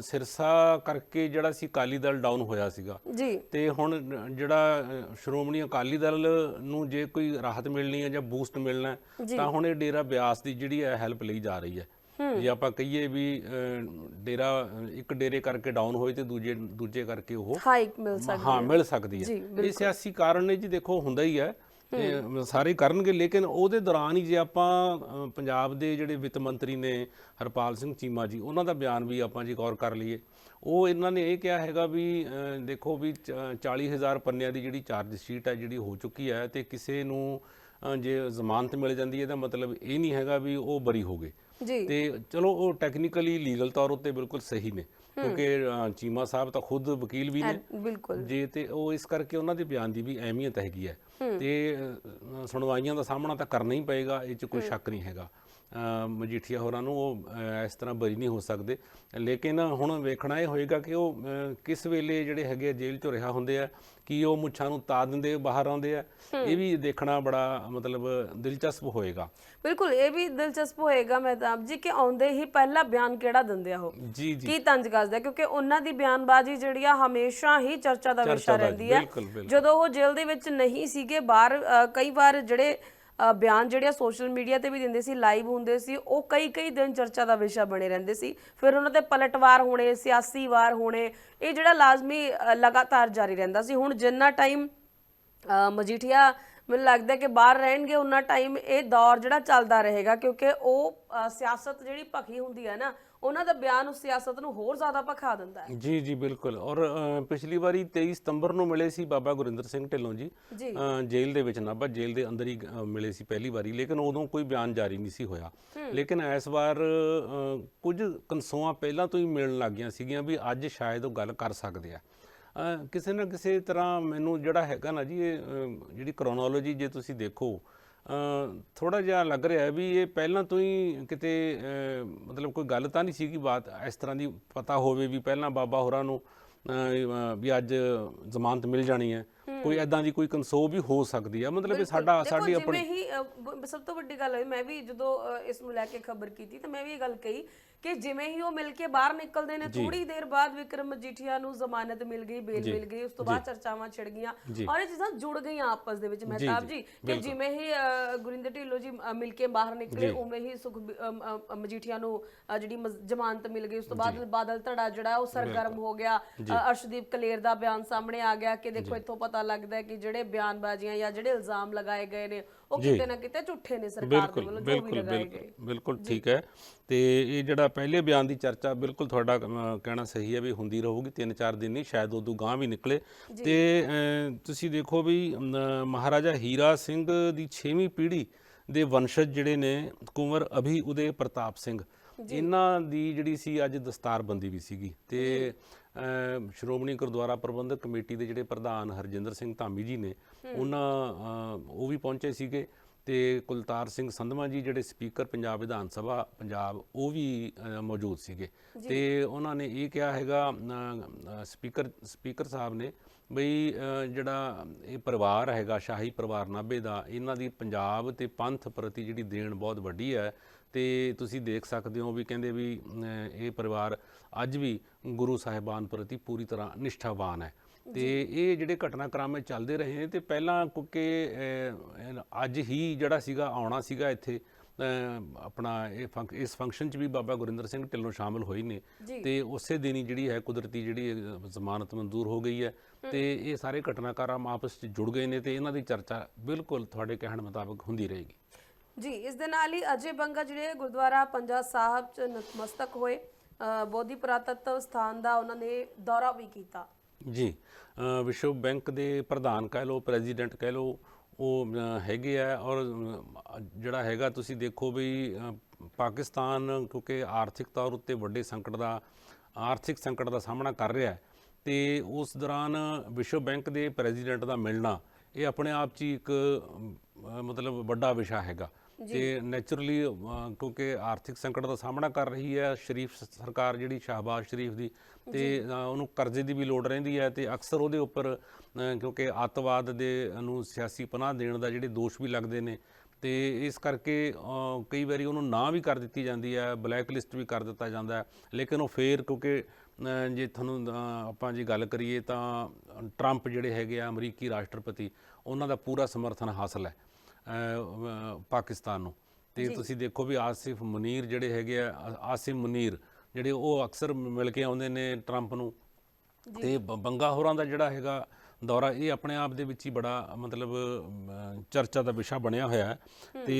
ਸਿਰਸਾ ਕਰਕੇ ਜਿਹੜਾ ਸੀ ਅਕਾਲੀ ਦਲ ਡਾਊਨ ਹੋਇਆ ਸੀਗਾ। ਜੀ। ਤੇ ਹੁਣ ਜਿਹੜਾ ਸ਼੍ਰੋਮਣੀ ਅਕਾਲੀ ਦਲ ਨੂੰ ਜੇ ਕੋਈ ਰਾਹਤ ਮਿਲਣੀ ਹੈ ਜਾਂ ਬੂਸਟ ਮਿਲਣਾ ਤਾਂ ਹੁਣ ਇਹ ਡੇਰਾ ਬਿਆਸ ਦੀ ਜਿਹੜੀ ਹੈ ਹੈਲਪ ਲਈ ਜਾ ਰਹੀ ਹੈ। ਜੇ ਆਪਾਂ ਕਹੀਏ ਵੀ ਡੇਰਾ ਇੱਕ ਡੇਰੇ ਕਰਕੇ ਡਾਊਨ ਹੋਏ ਤੇ ਦੂਜੇ ਦੂਜੇ ਕਰਕੇ ਉਹ ਹਾਈਕ ਮਿਲ ਸਕਦੀ ਹਾਂ ਮਿਲ ਸਕਦੀ ਹੈ। ਇਹ ਸਿਆਸੀ ਕਾਰਨ ਨੇ ਜੀ ਦੇਖੋ ਹੁੰਦਾ ਹੀ ਹੈ। ਸਾਰੇ ਕਰਨਗੇ ਲੇਕਿਨ ਉਹਦੇ ਦੌਰਾਨ ਹੀ ਜੇ ਆਪਾਂ ਪੰਜਾਬ ਦੇ ਜਿਹੜੇ ਵਿੱਤ ਮੰਤਰੀ ਨੇ ਹਰਪਾਲ ਸਿੰਘ ਚੀਮਾ ਜੀ ਉਹਨਾਂ ਦਾ ਬਿਆਨ ਵੀ ਆਪਾਂ ਜੀ ਗੌਰ ਕਰ ਲਈਏ। ਉਹ ਇਹਨਾਂ ਨੇ ਇਹ ਕਿਹਾ ਹੈਗਾ ਵੀ ਦੇਖੋ ਵੀ 40000 ਪੰਨਿਆਂ ਦੀ ਜਿਹੜੀ ਚਾਰਜ ਸ਼ੀਟ ਹੈ ਜਿਹੜੀ ਹੋ ਚੁੱਕੀ ਹੈ ਤੇ ਕਿਸੇ ਨੂੰ ਜੇ ਜ਼ਮਾਨਤ ਮਿਲ ਜਾਂਦੀ ਹੈ ਤਾਂ ਮਤਲਬ ਇਹ ਨਹੀਂ ਹੈਗਾ ਵੀ ਉਹ ਬਰੀ ਹੋ ਗਏ। ਤੇ ਚਲੋ ਉਹ ਟੈਕਨੀਕਲੀ ਲੀਗਲ ਤੌਰ ਉੱਤੇ ਬਿਲਕੁਲ ਸਹੀ ਨੇ। ਕਿਉਂਕਿ ਚੀਮਾ ਸਾਹਿਬ ਤਾਂ ਖੁਦ ਵਕੀਲ ਵੀ ਨੇ। ਬਿਲਕੁਲ। ਜੇ ਤੇ ਉਹ ਇਸ ਕਰਕੇ ਉਹਨਾਂ ਦੇ ਬਿਆਨ ਦੀ ਵੀ ਅਹਿਮੀਅਤ ਹੈਗੀ ਹੈ। ਤੇ ਸੁਣਵਾਈਆਂ ਦਾ ਸਾਹਮਣਾ ਤਾਂ ਕਰਨਾ ਹੀ ਪਏਗਾ ਇਹ 'ਚ ਕੋਈ ਸ਼ੱਕ ਨਹੀਂ ਹੈਗਾ। ਮਜੀਠੀਆ ਹੋਰਾਂ ਨੂੰ ਉਹ ਇਸ ਤਰ੍ਹਾਂ ਬਰੀ ਨਹੀਂ ਹੋ ਸਕਦੇ। ਲੇਕਿਨ ਹੁਣ ਵੇਖਣਾ ਇਹ ਹੋਏਗਾ ਕਿ ਉਹ ਕਿਸ ਵੇਲੇ ਜਿਹੜੇ ਹੈਗੇ ਜੇਲ੍ਹ 'ਚੋਂ ਰਿਹਾ ਹੁੰਦੇ ਆ ਕੀ ਉਹ ਮੁੱਛਾਂ ਨੂੰ ਤਾ ਦਿੰਦੇ ਬਾਹਰ ਆਉਂਦੇ ਆ। ਇਹ ਵੀ ਦੇਖਣਾ ਬੜਾ ਮਤਲਬ ਦਿਲਚਸਪ ਹੋਏਗਾ। ਬਿਲਕੁਲ ਇਹ ਵੀ ਦਿਲਚਸਪ ਹੋਏਗਾ ਮਹਿਤਾਬ ਜੀ ਕਿ ਆਉਂਦੇ ਹੀ ਪਹਿਲਾ ਬਿਆਨ ਕਿਹੜਾ ਦਿੰਦੇ ਆ ਉਹ? ਜੀ ਜੀ। ਕੀ ਤੰਜ ਕੱਸਦਾ ਕਿਉਂਕਿ ਉਹਨਾਂ ਦੀ ਬਿਆਨਬਾਜ਼ੀ ਜਿਹੜੀ ਆ ਹਮੇਸ਼ਾ ਹੀ ਚਰਚਾ ਦਾ ਵਿਸ਼ਾ ਰਹਿੰਦੀ ਹੈ। ਜਦੋਂ ਉਹ ਜੇਲ੍ਹ ਦੇ ਵਿੱਚ ਨਹੀਂ ਸੀਗੇ ਬਾਹਰ ਕਈ ਵਾਰ ਜਿਹੜੇ ਬਿਆਨ ਜਿਹੜੇ ਸੋਸ਼ਲ ਮੀਡੀਆ ਤੇ ਵੀ ਦਿੰਦੇ ਸੀ, ਲਾਈਵ ਹੁੰਦੇ ਸੀ, ਉਹ ਕਈ ਕਈ ਦਿਨ ਚਰਚਾ ਦਾ ਵਿਸ਼ਾ ਬਣੇ ਰਹਿੰਦੇ ਸੀ। ਫਿਰ ਉਹਨਾਂ ਤੇ ਪਲਟਵਾਰ ਹੋਣੇ, ਸਿਆਸੀ ਵਾਰ ਹੋਣੇ, ਇਹ ਜਿਹੜਾ ਲਾਜ਼ਮੀ ਲਗਾਤਾਰ ਜਾਰੀ ਰਹਿੰਦਾ ਸੀ। ਹੁਣ ਜਿੰਨਾ ਟਾਈਮ ਮਜੀਠੀਆ, ਮੈਨੂੰ ਲੱਗਦਾ ਕਿ ਬਾਹਰ ਰਹਿਣਗੇ ਉਹਨਾਂ ਟਾਈਮ ਇਹ ਦੌਰ ਜਿਹੜਾ ਚੱਲਦਾ ਰਹੇਗਾ, ਕਿਉਂਕਿ ਉਹ ਸਿਆਸਤ ਜਿਹੜੀ ਭਖੀ ਹੁੰਦੀ ਹੈ ਨਾ ਉਹਨਾਂ ਦਾ ਬਿਆਨ ਉਸ ਸਿਆਸਤ ਨੂੰ ਹੋਰ ਜ਼ਿਆਦਾ ਭਖਾ ਦਿੰਦਾ ਹੈ। ਜੀ ਜੀ ਬਿਲਕੁਲ। ਔਰ ਪਿਛਲੀ ਵਾਰੀ 23 ਸਤੰਬਰ ਨੂੰ ਮਿਲੇ ਸੀ ਬਾਬਾ ਗੁਰਿੰਦਰ ਸਿੰਘ ਢਿੱਲੋਂ ਜੀ। ਜੇਲ੍ਹ ਦੇ ਵਿੱਚ ਨਾਭਾ ਜੇਲ੍ਹ ਦੇ ਅੰਦਰ ਹੀ ਮਿਲੇ ਸੀ ਪਹਿਲੀ ਵਾਰੀ ਲੇਕਿਨ ਉਦੋਂ ਕੋਈ ਬਿਆਨ ਜਾਰੀ ਨਹੀਂ ਸੀ ਹੋਇਆ। ਲੇਕਿਨ ਇਸ ਵਾਰ ਕੁਝ ਕਨਸੋਆਂ ਪਹਿਲਾਂ ਤੋਂ ਹੀ ਮਿਲਣ ਲੱਗੀਆਂ ਸੀਗੀਆਂ ਵੀ ਅੱਜ ਸ਼ਾਇਦ ਉਹ ਗੱਲ ਕਰ ਸਕਦੇ ਆ। ਕਿਸੇ ਨਾ ਕਿਸੇ ਤਰ੍ਹਾਂ ਮੈਨੂੰ ਜਿਹੜਾ ਹੈਗਾ ਨਾ ਜੀ ਇਹ ਜਿਹੜੀ ਕ੍ਰੋਨੋਲੋਜੀ ਜੇ ਤੁਸੀਂ ਦੇਖੋ ਥੋੜਾ ਜਿਹਾ ਲੱਗ ਰਿਹਾ ਵੀ ਇਹ ਪਹਿਲਾਂ ਤੋਂ ਹੀ ਕਿਤੇ ਮਤਲਬ ਕੋਈ ਗੱਲ ਤਾਂ ਨਹੀਂ ਸੀ ਕਿ ਬਾਤ, ਇਸ ਤਰ੍ਹਾਂ ਦੀ ਪਤਾ ਹੋਵੇ ਵੀ ਪਹਿਲਾਂ ਬਾਬਾ ਹੋਰਾਂ ਨੂੰ ਵੀ ਅੱਜ ਜ਼ਮਾਨਤ ਮਿਲ ਜਾਣੀ ਹੈ। ਕੋਈ ਐਦਾਂ ਦੀ ਕੋਈ ਕਨਸੋ ਵੀ ਹੋ ਸਕਦੀ ਹੈ ਮਤਲਬ ਇਹ ਸਾਡਾ ਸਾਡੀ ਆਪਣੀ ਜਿਵੇਂ ਹੀ ਸਭ ਤੋਂ ਵੱਡੀ ਗੱਲ ਹੈ ਮੈਂ ਵੀ ਜਦੋਂ ਇਸ ਨੂੰ ਲੈ ਕੇ ਖਬਰ ਕੀਤੀ ਤਾਂ ਮੈਂ ਵੀ ਇਹ ਗੱਲ ਕਹੀ ਕਿ ਜਿਵੇਂ ਹੀ ਉਹ ਮਿਲ ਕੇ ਬਾਹਰ ਨਿਕਲਦੇ ਨੇ ਥੋੜੀ ਦੇਰ ਬਾਅਦ ਵਿਕਰਮ ਮਜੀਠੀਆ ਨੂੰ ਜ਼ਮਾਨਤ ਮਿਲ ਗਈ ਬੇਲ ਮਿਲ ਗਈ ਉਸ ਤੋਂ ਬਾਅਦ ਚਰਚਾਵਾਂ ਛਿੜ ਗਈਆਂ ਔਰ ਇਹ ਚੀਜ਼ਾਂ ਜੁੜ ਗਈਆਂ ਆਪਸ ਦੇ ਵਿੱਚ ਮਹਿਤਾਬ ਜੀ। ਕਿ ਜਿਵੇਂ ਹੀ ਗੁਰਿੰਦਰ ਢਿੱਲੋਂ ਜੀ ਮਿਲ ਕੇ ਬਾਹਰ ਨਿਕਲੇ ਉਵੇਂ ਹੀ ਸੁਖ ਮਜੀਠੀਆ ਨੂੰ ਜਿਹੜੀ ਜ਼ਮਾਨਤ ਮਿਲ ਗਈ ਉਸ ਤੋਂ ਬਾਅਦ ਬਾਦਲ ਧੜਾ ਜਿਹੜਾ ਉਹ ਸਰਗਰਮ ਹੋ ਗਿਆ ਅਰਸ਼ਦੀਪ ਕਲੇਰ ਦਾ ਬਿਆਨ ਸਾਹਮਣੇ ਆ ਗਿਆ ਕਿ ਦੇਖੋ ਇੱਥੋਂ ਪਤਾ ਲੱਗਦਾ ਹੈ ਕਿ ਜਿਹੜੇ ਬਿਆਨਬਾਜ਼ੀਆਂ ਜਾਂ ਜਿਹੜੇ ਇਲਜ਼ਾਮ ਲਗਾਏ ਗਏ ਨੇ ਉਹ ਕਿਤੇ ਨਾ ਕਿਤੇ ਝੂਠੇ ਨੇ ਸਰਕਾਰ ਦੇ ਵੱਲੋਂ ਜੋ ਵੀ ਲਗਾਏ ਗਏ ਬਿਲਕੁਲ ਠੀਕ ਹੈ। ਤੇ ਇਹ ਜਿਹੜਾ ਪਹਿਲੇ ਬਿਆਨ ਦੀ ਚਰਚਾ ਬਿਲਕੁਲ ਤੁਹਾਡਾ ਕਹਿਣਾ ਸਹੀ ਹੈ ਵੀ ਹੁੰਦੀ ਰਹੂਗੀ ਤਿੰਨ ਚਾਰ ਦਿਨ ਨਹੀਂ ਸ਼ਾਇਦ ਉਦੋਂ ਗਾਂ ਵੀ ਨਿਕਲੇ। ਤੇ ਤੁਸੀਂ ਦੇਖੋ ਵੀ ਮਹਾਰਾਜਾ ਹੀਰਾ ਸਿੰਘ ਦੀ 6ਵੀਂ ਪੀੜ੍ਹੀ ਦੇ ਵੰਸ਼ਜ ਜਿਹੜੇ ਨੇ ਕੁੰਵਰ ਅਭੀ ਉਦੇ ਪ੍ਰਤਾਪ ਸਿੰਘ। ਇਹਨਾਂ ਦੀ ਜਿਹੜੀ ਸੀ ਅੱਜ ਦਸਤਾਰਬੰਦੀ ਵੀ ਸੀਗੀ। ਤੇ ਸ਼੍ਰੋਮਣੀ ਗੁਰਦੁਆਰਾ ਪ੍ਰਬੰਧਕ ਕਮੇਟੀ ਦੇ ਜਿਹੜੇ ਪ੍ਰਧਾਨ ਹਰਜਿੰਦਰ ਸਿੰਘ ਧਾਮੀ ਜੀ ਨੇ ਉਹਨਾਂ ਉਹ ਵੀ ਪਹੁੰਚੇ ਸੀਗੇ ਤੇ ਕੁਲਤਾਰ ਸਿੰਘ ਸੰਧਵਾ ਜੀ ਜਿਹੜੇ ਸਪੀਕਰ ਪੰਜਾਬ ਵਿਧਾਨ ਸਭਾ ਪੰਜਾਬ ਉਹ ਵੀ ਮੌਜੂਦ ਸੀਗੇ। ਤੇ ਉਹਨਾਂ ਨੇ ਇਹ ਕਿਹਾ ਹੈਗਾ ਸਪੀਕਰ ਸਪੀਕਰ ਸਾਹਿਬ ਨੇ ਬਈ ਜਿਹੜਾ ਇਹ ਪਰਿਵਾਰ ਹੈਗਾ ਸ਼ਾਹੀ ਪਰਿਵਾਰ ਨਾਭੇ ਦਾ ਇਹਨਾਂ ਦੀ ਪੰਜਾਬ ਤੇ ਪੰਥ ਪ੍ਰਤੀ ਜਿਹੜੀ ਦੇਣ ਬਹੁਤ ਵੱਡੀ ਹੈ ਤੇ ਤੁਸੀਂ ਦੇਖ ਸਕਦੇ ਹੋ ਵੀ ਕਹਿੰਦੇ ਵੀ ਇਹ ਪਰਿਵਾਰ ਅੱਜ ਵੀ ਗੁਰੂ ਸਾਹਿਬਾਨ ਪ੍ਰਤੀ ਪੂਰੀ ਤਰ੍ਹਾਂ ਨਿਸ਼ਠਾਵਾਨ ਹੈ। ਤੇ ਇਹ ਜਿਹੜੇ ਘਟਨਾਕ੍ਰਮ ਚੱਲਦੇ ਰਹੇ ਨੇ ਤੇ ਪਹਿਲਾਂ ਕਿਉਂਕਿ ਅੱਜ ਹੀ ਜਿਹੜਾ ਸੀਗਾ ਆਉਣਾ ਸੀਗਾ ਇੱਥੇ ਆਪਣਾ ਇਹ ਫੰਕ- ਇਸ ਫੰਕਸ਼ਨ 'ਚ ਵੀ ਬਾਬਾ ਗੁਰਿੰਦਰ ਸਿੰਘ ਢਿੱਲੋਂ ਸ਼ਾਮਲ ਹੋਏ ਨੇ। ਤੇ ਉਸੇ ਦਿਨ ਹੀ ਜਿਹੜੀ ਹੈ ਕੁਦਰਤੀ ਜਿਹੜੀ ਜ਼ਮਾਨਤ ਮਨਜ਼ੂਰ ਹੋ ਗਈ ਹੈ। ਤੇ ਇਹ ਸਾਰੇ ਘਟਨਾਕ੍ਰਮ ਆਪਸ 'ਚ ਜੁੜ ਗਏ ਨੇ ਤੇ ਇਹਨਾਂ ਦੀ ਚਰਚਾ ਬਿਲਕੁਲ ਤੁਹਾਡੇ ਕਹਿਣ ਮੁਤਾਬਕ ਹੁੰਦੀ ਰਹੇਗੀ। ਜੀ, ਇਸ ਦੇ ਨਾਲ ਹੀ ਅਜੇ ਬੰਗਾ ਜਿਹੜੇ ਗੁਰਦੁਆਰਾ ਪੰਜਾ ਸਾਹਿਬ ਚ ਨਤਮਸਤਕ ਹੋਏ ਬੋਧੀ ਪੁਰਾਤਤਵ ਸਥਾਨ ਦਾ ਉਹਨਾਂ ਨੇ ਦੌਰਾ ਵੀ ਕੀਤਾ। ਜੀ ਵਿਸ਼ਵ ਬੈਂਕ ਦੇ ਪ੍ਰਧਾਨ ਕਹਿ ਲਓ, ਪ੍ਰੈਜ਼ੀਡੈਂਟ ਕਹਿ ਲਓ, ਉਹ ਹੈਗੇ ਆ ਔਰ ਜਿਹੜਾ ਹੈਗਾ ਤੁਸੀਂ ਦੇਖੋ ਵੀ ਪਾਕਿਸਤਾਨ ਕਿਉਂਕਿ ਆਰਥਿਕ ਤੌਰ ਉੱਤੇ ਵੱਡੇ ਸੰਕਟ ਦਾ, ਆਰਥਿਕ ਸੰਕਟ ਦਾ ਸਾਹਮਣਾ ਕਰ ਰਿਹਾ ਹੈ, ਤੇ ਉਸ ਦੌਰਾਨ ਵਿਸ਼ਵ ਬੈਂਕ ਦੇ ਪ੍ਰੈਜ਼ੀਡੈਂਟ ਦਾ ਮਿਲਣਾ, ਇਹ ਆਪਣੇ ਆਪ 'ਚ ਹੀ ਇੱਕ ਮਤਲਬ ਵੱਡਾ ਵਿਸ਼ਾ ਹੈਗਾ। ਤੇ ਨੇਚਰਲੀ ਕਿਉਂਕਿ ਆਰਥਿਕ ਸੰਕਟ ਦਾ ਸਾਹਮਣਾ ਕਰ ਰਹੀ ਹੈ ਸ਼ਰੀਫ ਸਰਕਾਰ ਜਿਹੜੀ ਸ਼ਾਹਬਾਜ਼ ਸ਼ਰੀਫ ਦੀ ਤੇ ਉਹਨੂੰ ਕਰਜ਼ੇ ਦੀ ਵੀ ਲੋੜ ਰਹਿੰਦੀ ਹੈ ਤੇ ਅਕਸਰ ਉਹਦੇ ਉੱਪਰ ਕਿਉਂਕਿ ਅੱਤਵਾਦ ਦੇ ਨੂੰ ਸਿਆਸੀ ਪਨਾਹ ਦੇਣ ਦਾ ਜਿਹੜੇ ਦੋਸ਼ ਵੀ ਲੱਗਦੇ ਨੇ ਤੇ ਇਸ ਕਰਕੇ ਕਈ ਵਾਰੀ ਉਹਨੂੰ ਨਾ ਵੀ ਕਰ ਦਿੱਤੀ ਜਾਂਦੀ ਹੈ ਬਲੈਕ ਲਿਸਟ ਵੀ ਕਰ ਦਿੱਤਾ ਜਾਂਦਾ ਹੈ ਲੇਕਿਨ ਉਹ ਫੇਰ ਕਿਉਂਕਿ ਜੇ ਤੁਹਾਨੂੰ ਆਪਾਂ ਜੇ ਗੱਲ ਕਰੀਏ ਤਾਂ ਟਰੰਪ ਜਿਹੜੇ ਹੈਗੇ ਆ ਅਮਰੀਕੀ ਰਾਸ਼ਟਰਪਤੀ ਉਹਨਾਂ ਦਾ ਪੂਰਾ ਸਮਰਥਨ ਹਾਸਲ ਹੈ। ਪਾਕਿਸਤਾਨ ਨੂੰ। ਤੇ ਤੁਸੀਂ ਦੇਖੋ ਵੀ ਆਸਿਫ ਮੁਨੀਰ ਜਿਹੜੇ ਹੈਗੇ ਆ ਆਸਿਮ ਮੁਨੀਰ ਜਿਹੜੇ ਉਹ ਅਕਸਰ ਮਿਲ ਕੇ ਆਉਂਦੇ ਨੇ ਟਰੰਪ ਨੂੰ। ਤੇ ਬੰਗਾ ਹੋਰਾਂ ਦਾ ਜਿਹੜਾ ਹੈਗਾ ਦੌਰਾ ਇਹ ਆਪਣੇ ਆਪ ਦੇ ਵਿੱਚ ਹੀ ਬੜਾ ਮਤਲਬ ਚਰਚਾ ਦਾ ਵਿਸ਼ਾ ਬਣਿਆ ਹੋਇਆ ਹੈ। ਤੇ